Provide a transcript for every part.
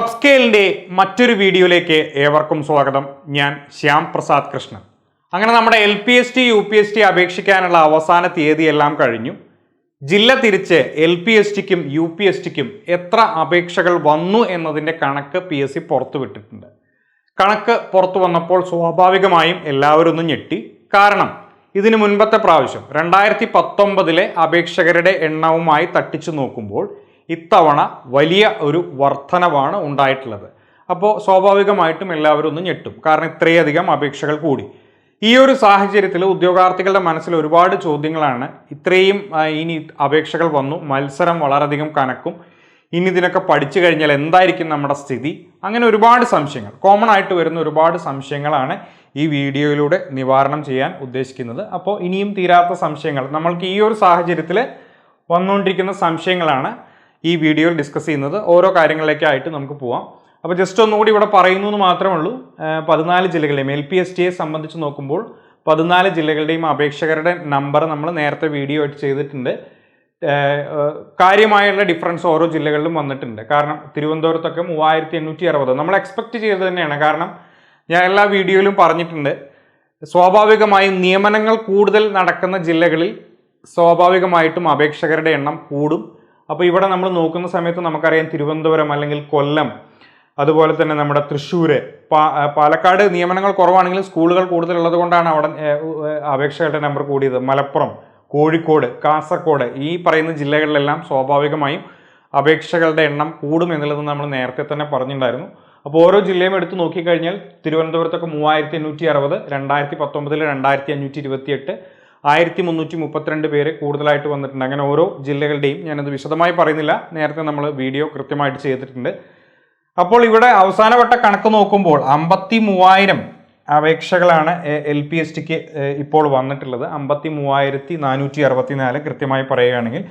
Club സ്കെയിലിന്റെ മറ്റൊരു വീഡിയോയിലേക്ക് ഏവർക്കും സ്വാഗതം. ഞാൻ ശ്യാം പ്രസാദ് കൃഷ്ണൻ. അങ്ങനെ നമ്മുടെ L P S T U P S T അപേക്ഷിക്കാനുള്ള അവസാന തീയതി എല്ലാം കഴിഞ്ഞു. ജില്ല തിരിച്ച് എൽ പി എസ് ടിക്കും യു പി എസ് ടിക്കും എത്ര അപേക്ഷകൾ വന്നു എന്നതിന്റെ കണക്ക് പി എസ് സി പുറത്തുവിട്ടിട്ടുണ്ട് കണക്ക് പുറത്തു വന്നപ്പോൾ സ്വാഭാവികമായും എല്ലാവരും ഒന്ന് ഞെട്ടി. കാരണം ഇതിനു മുൻപത്തെ പ്രാവശ്യം രണ്ടായിരത്തി പത്തൊമ്പതിലെ അപേക്ഷകരുടെ എണ്ണവുമായി തട്ടിച്ചു നോക്കുമ്പോൾ ഇത്തവണ വലിയ ഒരു വർധനവാണ് ഉണ്ടായിട്ടുള്ളത്. അപ്പോൾ സ്വാഭാവികമായിട്ടും എല്ലാവരും ഒന്ന് ഞെട്ടും. കാരണം ഇത്രയധികം അപേക്ഷകൾ കൂടി. ഈ ഒരു സാഹചര്യത്തിൽ ഉദ്യോഗാർത്ഥികളുടെ മനസ്സിൽ ഒരുപാട് ചോദ്യങ്ങളാണ്. ഇത്രയും ഇനി അപേക്ഷകൾ വന്നു. മത്സരം വളരെയധികം കനക്കും. ഇനി ഇതിനൊക്കെ പഠിച്ചു കഴിഞ്ഞാൽ എന്തായിരിക്കും നമ്മുടെ സ്ഥിതി? അങ്ങനെ ഒരുപാട് സംശയങ്ങൾ. കോമൺ ആയിട്ട് വരുന്ന ഒരുപാട് സംശയങ്ങളാണ് ഈ വീഡിയോയിലൂടെ നിവാരണം ചെയ്യാൻ ഉദ്ദേശിക്കുന്നത്. അപ്പോൾ ഇനിയും തീരാത്ത സംശയങ്ങൾ. നമ്മൾക്ക് ഈ ഒരു സാഹചര്യത്തിൽ വന്നുകൊണ്ടിരിക്കുന്ന സംശയങ്ങളാണ്. ഈ വീഡിയോയിൽ ഡിസ്കസ് ചെയ്യുന്നത്. ഓരോ കാര്യങ്ങളിലേക്കായിട്ട് നമുക്ക് പോവാം. അപ്പോൾ ജസ്റ്റ് ഒന്നുകൂടി ഇവിടെ പറയുന്നു എന്ന് മാത്രമേ ഉള്ളൂ. പതിനാല് ജില്ലകളെയും എൽ പി എസ് ടിയെ സംബന്ധിച്ച് നോക്കുമ്പോൾ പതിനാല് ജില്ലകളുടെയും അപേക്ഷകരുടെ നമ്പർ നമ്മൾ നേരത്തെ വീഡിയോ ആയിട്ട് ചെയ്തിട്ടുണ്ട്. കാര്യമായുള്ള ഡിഫറൻസ് ഓരോ ജില്ലകളിലും വന്നിട്ടുണ്ട്. കാരണം തിരുവനന്തപുരത്തൊക്കെ മൂവായിരത്തി എണ്ണൂറ്റി അറുപത് നമ്മൾ എക്സ്പെക്ട് ചെയ്തത് തന്നെയാണ്. കാരണം ഞാൻ എല്ലാ വീഡിയോയിലും പറഞ്ഞിട്ടുണ്ട്. സ്വാഭാവികമായും നിയമനങ്ങൾ കൂടുതൽ നടക്കുന്ന ജില്ലകളിൽ സ്വാഭാവികമായിട്ടും അപേക്ഷകരുടെ എണ്ണം കൂടും. അപ്പോൾ ഇവിടെ നമ്മൾ നോക്കുന്ന സമയത്ത് നമുക്കറിയാം തിരുവനന്തപുരം അല്ലെങ്കിൽ കൊല്ലം അതുപോലെ തന്നെ നമ്മുടെ തൃശ്ശൂർ പാലക്കാട് നിയമനങ്ങൾ കുറവാണെങ്കിലും സ്കൂളുകൾ കൂടുതലുള്ളത് കൊണ്ടാണ് അവിടെ അപേക്ഷകരുടെ നമ്പർ കൂടിയത്. മലപ്പുറം കോഴിക്കോട് കാസർഗോഡ് ഈ പറയുന്ന ജില്ലകളിലെല്ലാം സ്വാഭാവികമായും അപേക്ഷകളുടെ എണ്ണം കൂടും എന്നുള്ളത് നമ്മൾ നേരത്തെ തന്നെ പറഞ്ഞിട്ടുണ്ടായിരുന്നു. അപ്പോൾ ഓരോ ജില്ലയും എടുത്തു നോക്കിക്കഴിഞ്ഞാൽ തിരുവനന്തപുരത്തൊക്കെ മൂവായിരത്തി എണ്ണൂറ്റി അറുപത് രണ്ടായിരത്തി പത്തൊമ്പതിൽ രണ്ടായിരത്തി അഞ്ഞൂറ്റി ഇരുപത്തി എട്ട് ആയിരത്തി മുന്നൂറ്റി മുപ്പത്തിരണ്ട് പേര് കൂടുതലായിട്ട് വന്നിട്ടുണ്ട്. അങ്ങനെ ഓരോ ജില്ലകളുടെയും ഞാനത് വിശദമായി പറയുന്നില്ല. നേരത്തെ നമ്മൾ വീഡിയോ കൃത്യമായിട്ട് ചെയ്തിട്ടുണ്ട്. അപ്പോൾ ഇവിടെ അവസാനവട്ട കണക്ക് നോക്കുമ്പോൾ അമ്പത്തി മൂവായിരം അപേക്ഷകളാണ് എൽ പി എസ് ടിക്ക് ഇപ്പോൾ വന്നിട്ടുള്ളത്. അമ്പത്തി മൂവായിരത്തി നാനൂറ്റി അറുപത്തി നാല് കൃത്യമായി പറയുകയാണെങ്കിൽ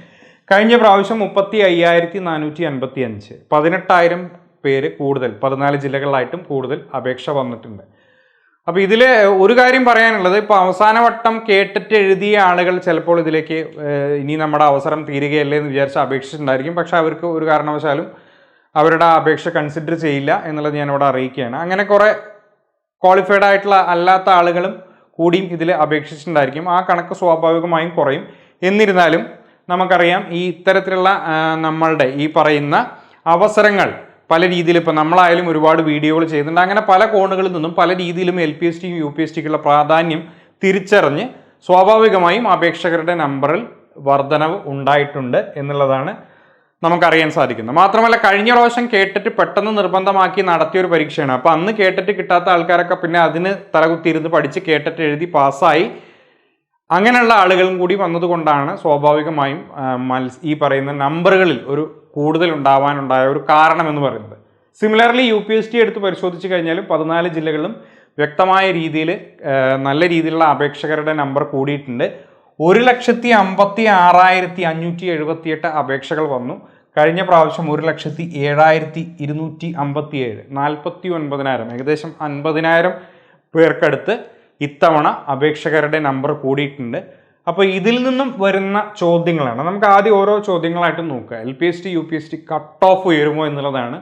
കഴിഞ്ഞ പ്രാവശ്യം മുപ്പത്തി അയ്യായിരത്തി നാനൂറ്റി അൻപത്തി അഞ്ച് പതിനെട്ടായിരം പേര് കൂടുതൽ പതിനാല് ജില്ലകളിലായിട്ടും കൂടുതൽ അപേക്ഷ വന്നിട്ടുണ്ട്. അപ്പോൾ ഇതിൽ ഒരു കാര്യം പറയാനുള്ളത് ഇപ്പോൾ അവസാന വട്ടം കേട്ടിട്ട് എഴുതിയ ആളുകൾ ചിലപ്പോൾ ഇതിലേക്ക് ഇനി നമ്മുടെ അവസരം തീരുകയല്ലേ എന്ന് വിചാരിച്ച് അപേക്ഷിച്ചിട്ടുണ്ടായിരിക്കും. പക്ഷെ അവർക്ക് ഒരു കാരണവശാലും അവരുടെ അപേക്ഷ കൺസിഡർ ചെയ്യില്ല എന്നുള്ളത് ഞാനിവിടെ അറിയിക്കുകയാണ്. അങ്ങനെ കുറേ ക്വാളിഫൈഡ് ആയിട്ടുള്ള അല്ലാത്ത ആളുകളും കൂടിയും ഇതിൽ അപേക്ഷിച്ചിട്ടുണ്ടായിരിക്കും. ആ കണക്ക് സ്വാഭാവികമായും കുറയും. എന്നിരുന്നാലും നമുക്കറിയാം ഈ ഇത്തരത്തിലുള്ള നമ്മളുടെ ഈ പറയുന്ന അവസരങ്ങൾ പല രീതിയിൽ ഇപ്പോൾ നമ്മളായാലും ഒരുപാട് വീഡിയോകൾ ചെയ്യുന്നുണ്ട്. അങ്ങനെ പല കോണുകളിൽ നിന്നും പല രീതിയിലും എൽ പി എസ് ടിയും യു പി എസ് ടിക്കുള്ള പ്രാധാന്യം തിരിച്ചറിഞ്ഞ് സ്വാഭാവികമായും അപേക്ഷകരുടെ നമ്പറിൽ വർധനവ് ഉണ്ടായിട്ടുണ്ട് എന്നുള്ളതാണ് നമുക്കറിയാൻ സാധിക്കുന്നത്. മാത്രമല്ല കഴിഞ്ഞ പ്രാവശ്യം കേട്ടിട്ട് പെട്ടെന്ന് നിർബന്ധമാക്കി നടത്തിയ ഒരു പരീക്ഷയാണ്. അപ്പോൾ അന്ന് കേട്ടിട്ട് കിട്ടാത്ത ആൾക്കാരൊക്കെ പിന്നെ അതിന് തലകുത്തിയിരുന്ന് പഠിച്ച് കേട്ടിട്ട് എഴുതി പാസ്സായി. അങ്ങനെയുള്ള ആളുകളും കൂടി വന്നതുകൊണ്ടാണ് സ്വാഭാവികമായും ഈ പറയുന്ന നമ്പറുകളിൽ ഒരു കൂടുതൽ ഉണ്ടാവാനുണ്ടായ ഒരു കാരണമെന്ന് പറയുന്നത്. Similarly U P S T എടുത്ത് പരിശോധിച്ച് കഴിഞ്ഞാലും പതിനാല് ജില്ലകളിലും വ്യക്തമായ രീതിയിൽ നല്ല രീതിയിലുള്ള അപേക്ഷകരുടെ നമ്പർ കൂടിയിട്ടുണ്ട്. ഒരു ലക്ഷത്തി അമ്പത്തി ആറായിരത്തി അഞ്ഞൂറ്റി എഴുപത്തിയെട്ട് അപേക്ഷകൾ വന്നു. കഴിഞ്ഞ പ്രാവശ്യം ഒരു ലക്ഷത്തി ഏഴായിരത്തി ഇരുന്നൂറ്റി അമ്പത്തി ഏഴ് നാൽപ്പത്തി ഒൻപതിനായിരം ഏകദേശം അൻപതിനായിരം പേർക്കടുത്ത് ഇത്തവണ അപേക്ഷകരുടെ നമ്പർ കൂടിയിട്ടുണ്ട്. അപ്പോൾ ഇതിൽ നിന്നും വരുന്ന ചോദ്യങ്ങളാണ്. നമുക്ക് ആദ്യം ഓരോ ചോദ്യങ്ങളായിട്ട് നോക്കുക. L P S T U P S T cut off ഉയരുമോ എന്നുള്ളതാണ്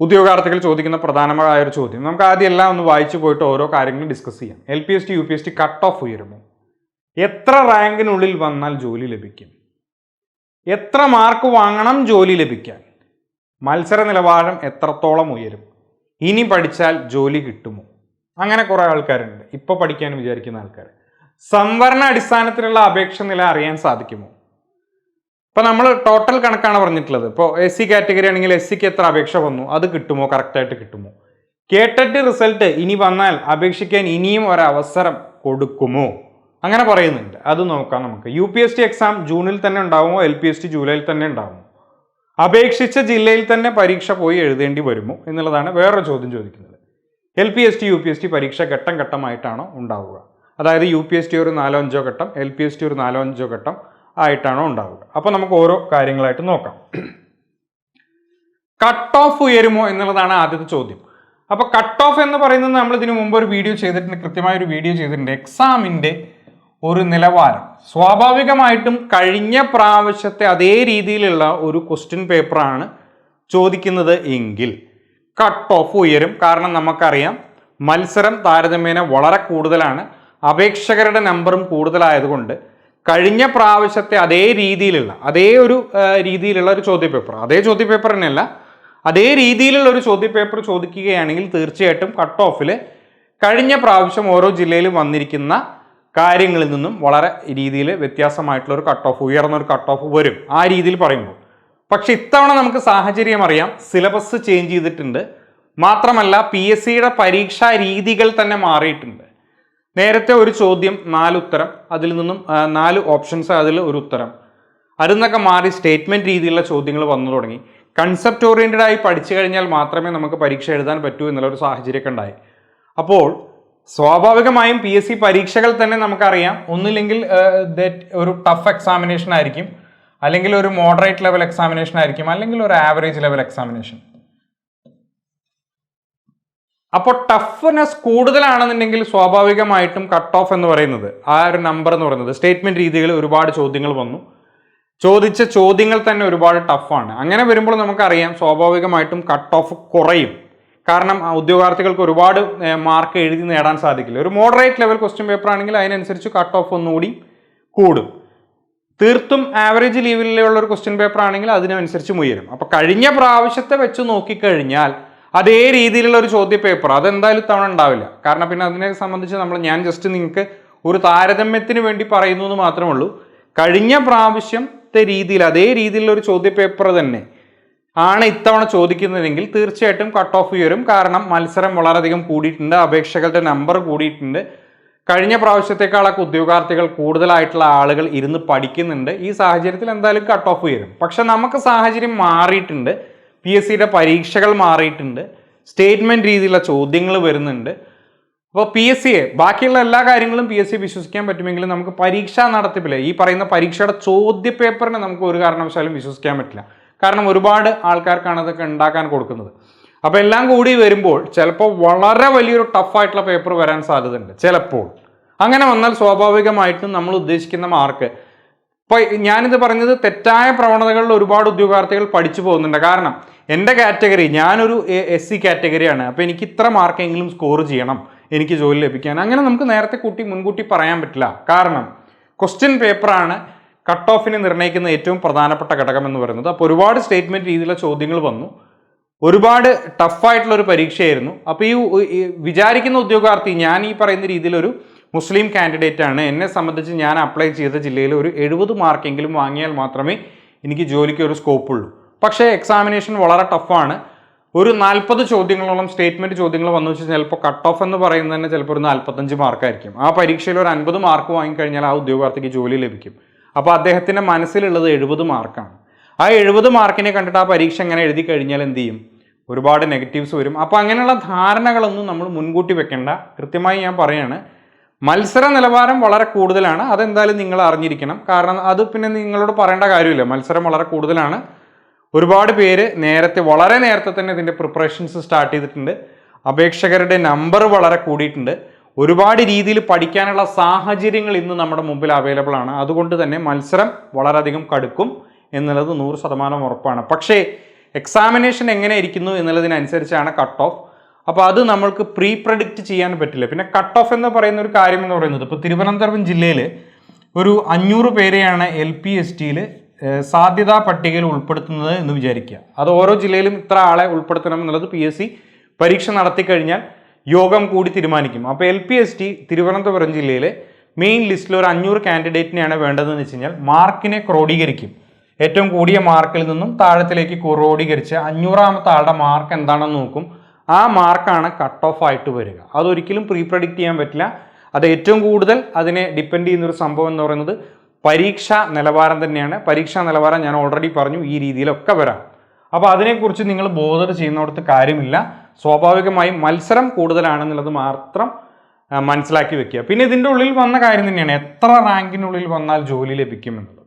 ഉദ്യോഗാർത്ഥികൾ ചോദിക്കുന്ന പ്രധാനമായ ഒരു ചോദ്യം. നമുക്ക് ആദ്യം എല്ലാം ഒന്ന് വായിച്ചു പോയിട്ട് ഓരോ കാര്യങ്ങളും ഡിസ്കസ് ചെയ്യാം. L P S T U P S T cut off ഉയരുമോ എത്ര റാങ്കിനുള്ളിൽ വന്നാൽ ജോലി ലഭിക്കും? എത്ര മാർക്ക് വാങ്ങണം ജോലി ലഭിക്കാൻ? മത്സര നിലവാരം എത്രത്തോളം ഉയരും? ഇനി പഠിച്ചാൽ ജോലി കിട്ടുമോ? അങ്ങനെ കുറേ ആൾക്കാരുണ്ട്. ഇപ്പോൾ പഠിക്കാൻ വിചാരിക്കുന്ന ആൾക്കാർ സംവരണ അടിസ്ഥാനത്തിലുള്ള അപേക്ഷ നില അറിയാൻ സാധിക്കുമോ? ഇപ്പൊ നമ്മൾ ടോട്ടൽ കണക്കാണ് പറഞ്ഞിട്ടുള്ളത്. ഇപ്പോൾ എസ് സി കാറ്റഗറി ആണെങ്കിൽ എസ് സിക്ക് എത്ര അപേക്ഷ വന്നു? അത് കിട്ടുമോ? കറക്റ്റായിട്ട് കിട്ടുമോ? കേട്ടിട്ട് റിസൾട്ട് ഇനി വന്നാൽ അപേക്ഷിക്കാൻ ഇനിയും ഒരവസരം കൊടുക്കുമോ? അങ്ങനെ പറയുന്നുണ്ട്. അത് നോക്കാം നമുക്ക്. U P S T exam ജൂണിൽ തന്നെ ഉണ്ടാവുമോ? എൽ പി എസ് ടി ജൂലൈയിൽ തന്നെ ഉണ്ടാവുമോ? അപേക്ഷിച്ച ജില്ലയിൽ തന്നെ പരീക്ഷ പോയി എഴുതേണ്ടി വരുമോ? എന്നുള്ളതാണ് വേറൊരു ചോദ്യം ചോദിക്കുന്നത്. L P S T U P S T പരീക്ഷ ഘട്ടം ഘട്ടമായിട്ടാണോ ഉണ്ടാവുക? അതായത് യു പി എസ് ടി ഒരു നാലോ അഞ്ചോ ഘട്ടം എൽ പി എസ് ടി ഒരു നാലോ അഞ്ചോ ഘട്ടം ആയിട്ടാണോ ഉണ്ടാവുക. അപ്പോൾ നമുക്ക് ഓരോ കാര്യങ്ങളായിട്ട് നോക്കാം. കട്ട് ഓഫ് ഉയരുമോ എന്നുള്ളതാണ് ആദ്യത്തെ ചോദ്യം. അപ്പോൾ കട്ട് ഓഫ് എന്ന് പറയുന്നത് നമ്മൾ ഇതിനു മുമ്പ് ഒരു വീഡിയോ ചെയ്തിട്ടുണ്ട് കൃത്യമായ ഒരു വീഡിയോ ചെയ്തിട്ടുണ്ട്. എക്സാമിന്റെ ഒരു നിലവാരം. സ്വാഭാവികമായിട്ടും കഴിഞ്ഞ പ്രാവശ്യത്തെ അതേ രീതിയിലുള്ള ഒരു ക്വസ്റ്റ്യൻ പേപ്പറാണ് ചോദിക്കുന്നത് എങ്കിൽ കട്ട് ഓഫ് ഉയരും. കാരണം നമുക്കറിയാം മത്സരം താരതമ്യേന വളരെ കൂടുതലാണ്. അപേക്ഷകരുടെ നമ്പറും കൂടുതലായതുകൊണ്ട് കഴിഞ്ഞ പ്രാവശ്യത്തെ അതേ രീതിയിലുള്ള അതേ ഒരു രീതിയിലുള്ള ഒരു ചോദ്യപേപ്പർ അതേ ചോദ്യപേപ്പർ തന്നെയല്ല അതേ രീതിയിലുള്ള ഒരു ചോദ്യപേപ്പർ ചോദിക്കുകയാണെങ്കിൽ തീർച്ചയായിട്ടും കട്ട് ഓഫിൽ കഴിഞ്ഞ പ്രാവശ്യം ഓരോ ജില്ലയിലും വന്നിരിക്കുന്ന കാര്യങ്ങളിൽ നിന്നും വളരെ രീതിയിൽ വ്യത്യാസമായിട്ടുള്ള ഒരു കട്ട് ഓഫ് ഉയർന്ന ഒരു കട്ട് ഓഫ് വരും. ആ രീതിയിൽ പറയുമ്പോൾ. പക്ഷെ ഇത്തവണ നമുക്ക് സാഹചര്യം അറിയാം സിലബസ് ചേഞ്ച് ചെയ്തിട്ടുണ്ട്. മാത്രമല്ല പി എസ് സിയുടെ പരീക്ഷാ രീതികൾ തന്നെ മാറിയിട്ടുണ്ട്. നേരത്തെ ഒരു ചോദ്യം നാല് ഉത്തരം. അതിൽ നിന്നും നാല് ഓപ്ഷൻസ് അതിൽ ഒരു ഉത്തരം. അതിൽ നിന്നൊക്കെ മാറി സ്റ്റേറ്റ്മെന്റ് രീതിയിലുള്ള ചോദ്യങ്ങൾ വന്നു തുടങ്ങി. കൺസെപ്റ്റ് ഓറിയന്റഡ് ആയി പഠിച്ചു കഴിഞ്ഞാൽ മാത്രമേ നമുക്ക് പരീക്ഷ എഴുതാൻ പറ്റൂ എന്നുള്ള ഒരു സാഹചര്യമൊക്കെ ഉണ്ടായി. അപ്പോൾ സ്വാഭാവികമായും പി എസ് സി പരീക്ഷകൾ തന്നെ നമുക്കറിയാം. ഒന്നില്ലെങ്കിൽ ദറ്റ് ഒരു ടഫ് എക്സാമിനേഷൻ ആയിരിക്കും. അല്ലെങ്കിൽ ഒരു മോഡറേറ്റ് ലെവൽ എക്സാമിനേഷൻ ആയിരിക്കും. അല്ലെങ്കിൽ ഒരു ആവറേജ് ലെവൽ എക്സാമിനേഷൻ അപ്പോൾ ടഫ്നെസ് കൂടുതലാണെന്നുണ്ടെങ്കിൽ സ്വാഭാവികമായിട്ടും കട്ട് ഓഫ് എന്ന് പറയുന്നത് ആ ഒരു നമ്പർ എന്ന് പറയുന്നത്. സ്റ്റേറ്റ്മെന്റ് രീതിയിൽ ഒരുപാട് ചോദ്യങ്ങൾ വന്നു. ചോദിച്ച ചോദ്യങ്ങൾ തന്നെ ഒരുപാട് ടഫാണ് അങ്ങനെ വരുമ്പോൾ നമുക്കറിയാം സ്വാഭാവികമായിട്ടും കട്ട് ഓഫ് കുറയും. കാരണം ഉദ്യോഗാർത്ഥികൾക്ക് ഒരുപാട് മാർക്ക് എഴുതി നേടാൻ സാധിക്കില്ല. ഒരു മോഡറേറ്റ് ലെവൽ ക്വസ്റ്റ്യൻ പേപ്പർ ആണെങ്കിൽ അതിനനുസരിച്ച് കട്ട് ഓഫ് ഒന്നുകൂടി കൂടും. തീർത്തും ആവറേജ് ലെവലിലുള്ള ഒരു ക്വസ്റ്റ്യൻ പേപ്പർ ആണെങ്കിൽ അതിനനുസരിച്ച് ഉയരും. അപ്പോൾ കഴിഞ്ഞ പ്രാവശ്യത്തെ വെച്ച് നോക്കിക്കഴിഞ്ഞാൽ അതേ രീതിയിലുള്ള ഒരു ചോദ്യ പേപ്പർ അതെന്തായാലും തവണ ഉണ്ടാവില്ല. കാരണം പിന്നെ അതിനെ സംബന്ധിച്ച് നമ്മൾ ഞാൻ ജസ്റ്റ് നിങ്ങൾക്ക് ഒരു താരതമ്യത്തിന് വേണ്ടി പറയുന്നു എന്ന് മാത്രമേ ഉള്ളൂ. കഴിഞ്ഞ പ്രാവശ്യത്തെ രീതിയിൽ അതേ രീതിയിലുള്ള ഒരു ചോദ്യ പേപ്പർ തന്നെ ആണ് ഇത്തവണ ചോദിക്കുന്നതെങ്കിൽ തീർച്ചയായിട്ടും കട്ട് ഓഫ് ഉയരും. കാരണം മത്സരം വളരെയധികം കൂടിയിട്ടുണ്ട്. അപേക്ഷകളുടെ നമ്പർ കൂടിയിട്ടുണ്ട്. കഴിഞ്ഞ പ്രാവശ്യത്തെക്കാളൊക്കെ ഉദ്യോഗാർത്ഥികൾ കൂടുതലായിട്ടുള്ള ആളുകൾ ഇരുന്ന് പഠിക്കുന്നുണ്ട്. ഈ സാഹചര്യത്തിൽ എന്തായാലും കട്ട് ഓഫ് ഉയരും. പക്ഷെ നമുക്ക് സാഹചര്യം മാറിയിട്ടുണ്ട്. പി എസ് സിയുടെ പരീക്ഷകൾ മാറിയിട്ടുണ്ട്. സ്റ്റേറ്റ്മെന്റ് രീതിയിലുള്ള ചോദ്യങ്ങൾ വരുന്നുണ്ട്. അപ്പോൾ പി എസ് സിയെ ബാക്കിയുള്ള എല്ലാ കാര്യങ്ങളും പി എസ് സി വിശ്വസിക്കാൻ പറ്റുമെങ്കിലും നമുക്ക് പരീക്ഷാ നടത്തിപ്പില്ല ഈ പറയുന്ന പരീക്ഷയുടെ ചോദ്യ പേപ്പറിനെ നമുക്ക് ഒരു കാരണവശാലും വിശ്വസിക്കാൻ പറ്റില്ല. കാരണം ഒരുപാട് ആൾക്കാർക്കാണ് അതൊക്കെ ഉണ്ടാക്കാൻ കൊടുക്കുന്നത്. അപ്പോൾ എല്ലാം കൂടി വരുമ്പോൾ ചിലപ്പോൾ വളരെ വലിയൊരു ടഫായിട്ടുള്ള പേപ്പർ വരാൻ സാധ്യതയുണ്ട്. ചിലപ്പോൾ. അങ്ങനെ വന്നാൽ സ്വാഭാവികമായിട്ടും നമ്മൾ ഉദ്ദേശിക്കുന്ന മാർക്ക് ഇപ്പോൾ ഞാനിത് പറഞ്ഞത് തെറ്റായ പ്രവണതകളിൽ ഒരുപാട് ഉദ്യോഗാർത്ഥികൾ പഠിച്ചു പോകുന്നുണ്ട്. കാരണം എന്റെ കാറ്റഗറി ഞാനൊരു എസ് സി കാറ്റഗറിയാണ്. അപ്പോൾ എനിക്ക് ഇത്ര മാർക്കെങ്കിലും സ്കോർ ചെയ്യണം എനിക്ക് ജോലി ലഭിക്കാൻ. അങ്ങനെ നമുക്ക് നേരത്തെ കൂട്ടി മുൻകൂട്ടി പറയാൻ പറ്റില്ല. കാരണം ക്വസ്റ്റ്യൻ പേപ്പറാണ് കട്ട് ഓഫിനെ നിർണയിക്കുന്ന ഏറ്റവും പ്രധാനപ്പെട്ട ഘടകം എന്ന് പറയുന്നത്. അപ്പോൾ ഒരുപാട് സ്റ്റേറ്റ്മെന്റ് രീതിയിലുള്ള ചോദ്യങ്ങൾ വന്നു. ഒരുപാട് ടഫായിട്ടുള്ള ഒരു പരീക്ഷയായിരുന്നു. അപ്പോൾ ഈ വിചാരിക്കുന്ന ഉദ്യോഗാർത്ഥി ഞാൻ ഈ പറയുന്ന രീതിയിലൊരു മുസ്ലിം കാൻഡിഡേറ്റ് ആണ്. എന്നെ സംബന്ധിച്ച് ഞാൻ അപ്ലൈ ചെയ്ത ജില്ലയിൽ ഒരു എഴുപത് മാർക്കെങ്കിലും വാങ്ങിയാൽ മാത്രമേ എനിക്ക് ജോലിക്ക് ഒരു സ്കോപ്പ് ഉള്ളൂ. പക്ഷേ എക്സാമിനേഷൻ വളരെ ടഫാണ് ഒരു നാൽപ്പത് ചോദ്യങ്ങളോളം സ്റ്റേറ്റ്മെന്റ് ചോദ്യങ്ങൾ വന്നു വെച്ചാൽ ചിലപ്പോൾ കട്ട് ഓഫ് എന്ന് പറയുന്നത് തന്നെ ചിലപ്പോൾ ഒരു നാൽപ്പത്തഞ്ച് മാർക്കായിരിക്കും. ആ പരീക്ഷയിൽ ഒരു അൻപത് മാർക്ക് വാങ്ങിക്കഴിഞ്ഞാൽ ആ ഉദ്യോഗാർത്ഥിക്ക് ജോലി ലഭിക്കും. അപ്പോൾ അദ്ദേഹത്തിന്റെ മനസ്സിലുള്ളത് എഴുപത് മാർക്കാണ്. ആ എഴുപത് മാർക്കിനെ കണ്ടിട്ട് ആ പരീക്ഷ എങ്ങനെ എഴുതി കഴിഞ്ഞാൽ എന്ത് ചെയ്യും? ഒരുപാട് നെഗറ്റീവ്സ് വരും. അപ്പോൾ അങ്ങനെയുള്ള ധാരണകളൊന്നും നമ്മൾ മുൻകൂട്ടി വെക്കേണ്ട. കൃത്യമായി ഞാൻ പറയാണ്. മത്സര നിലവാരം വളരെ കൂടുതലാണ്. അതെന്തായാലും നിങ്ങൾ അറിഞ്ഞിരിക്കണം. കാരണം അത് പിന്നെ നിങ്ങളോട് പറയേണ്ട കാര്യമില്ല. മത്സരം വളരെ കൂടുതലാണ്. ഒരുപാട് പേര് നേരത്തെ വളരെ നേരത്തെ തന്നെ ഇതിന്റെ പ്രിപ്പറേഷൻസ് സ്റ്റാർട്ട് ചെയ്തിട്ടുണ്ട്. അപേക്ഷകരുടെ നമ്പർ വളരെ കൂടിയിട്ടുണ്ട്. ഒരുപാട് രീതിയിൽ പഠിക്കാനുള്ള സാഹചര്യങ്ങൾ ഇന്ന് നമ്മുടെ മുമ്പിൽ അവൈലബിൾ ആണ്. അതുകൊണ്ട് തന്നെ മത്സരം വളരെയധികം കടുക്കും എന്നുള്ളത് നൂറ് ശതമാനം ഉറപ്പാണ്. പക്ഷേ എക്സാമിനേഷൻ എങ്ങനെ ഇരിക്കുന്നു എന്നുള്ളതിനനുസരിച്ചാണ് കട്ട് ഓഫ് അപ്പോൾ അത് നമ്മൾക്ക് പ്രീ പ്രഡിക്റ്റ് ചെയ്യാൻ പറ്റില്ല. പിന്നെ കട്ട് ഓഫ് എന്ന് പറയുന്ന ഒരു കാര്യം എന്ന് പറയുന്നത് ഇപ്പോൾ തിരുവനന്തപുരം ജില്ലയിൽ ഒരു അഞ്ഞൂറ് പേരെയാണ് എൽ പി എസ് ടിയിൽ സാധ്യതാ പട്ടികയിൽ ഉൾപ്പെടുത്തുന്നത് എന്ന് വിചാരിക്കുക. അത് ഓരോ ജില്ലയിലും ഇത്ര ആളെ ഉൾപ്പെടുത്തണം എന്നുള്ളത് പി എസ് സി പരീക്ഷ നടത്തി കഴിഞ്ഞാൽ യോഗം കൂടി തീരുമാനിക്കും. അപ്പോൾ L P S T Thiruvananthapuram ജില്ലയിലെ മെയിൻ ലിസ്റ്റിൽ ഒരു അഞ്ഞൂറ് കാൻഡിഡേറ്റിനെയാണ് വേണ്ടതെന്ന് വെച്ച് കഴിഞ്ഞാൽ മാർക്കിനെ ക്രോഡീകരിക്കും. ഏറ്റവും കൂടിയ മാർക്കിൽ നിന്നും താഴത്തിലേക്ക് ക്രോഡീകരിച്ച് അഞ്ഞൂറാമത്തെ ആളുടെ മാർക്ക് എന്താണെന്ന് നോക്കും. ആ മാർക്കാണ് കട്ട് ഓഫ് ആയിട്ട് വരിക. അതൊരിക്കലും പ്രീ പ്രഡിക്റ്റ് ചെയ്യാൻ പറ്റില്ല. അത് ഏറ്റവും കൂടുതൽ അതിനെ ഡിപ്പെൻഡ് ചെയ്യുന്നൊരു സംഭവം എന്ന് പറയുന്നത് പരീക്ഷാ നിലവാരം തന്നെയാണ്. പരീക്ഷാ നിലവാരം ഞാൻ ഓൾറെഡി പറഞ്ഞു. ഈ രീതിയിലൊക്കെ വരാം. അപ്പോൾ അതിനെക്കുറിച്ച് നിങ്ങൾ ബോധർ ചെയ്യുന്നിടത്ത് കാര്യമില്ല. സ്വാഭാവികമായും മത്സരം കൂടുതലാണെന്നുള്ളത് മാത്രം മനസ്സിലാക്കി വെക്കുക. പിന്നെ ഇതിന്റെ ഉള്ളിൽ വന്ന കാര്യം തന്നെയാണ്. എത്ര റാങ്കിനുള്ളിൽ വന്നാൽ ജോലി ലഭിക്കും എന്നുള്ളത്.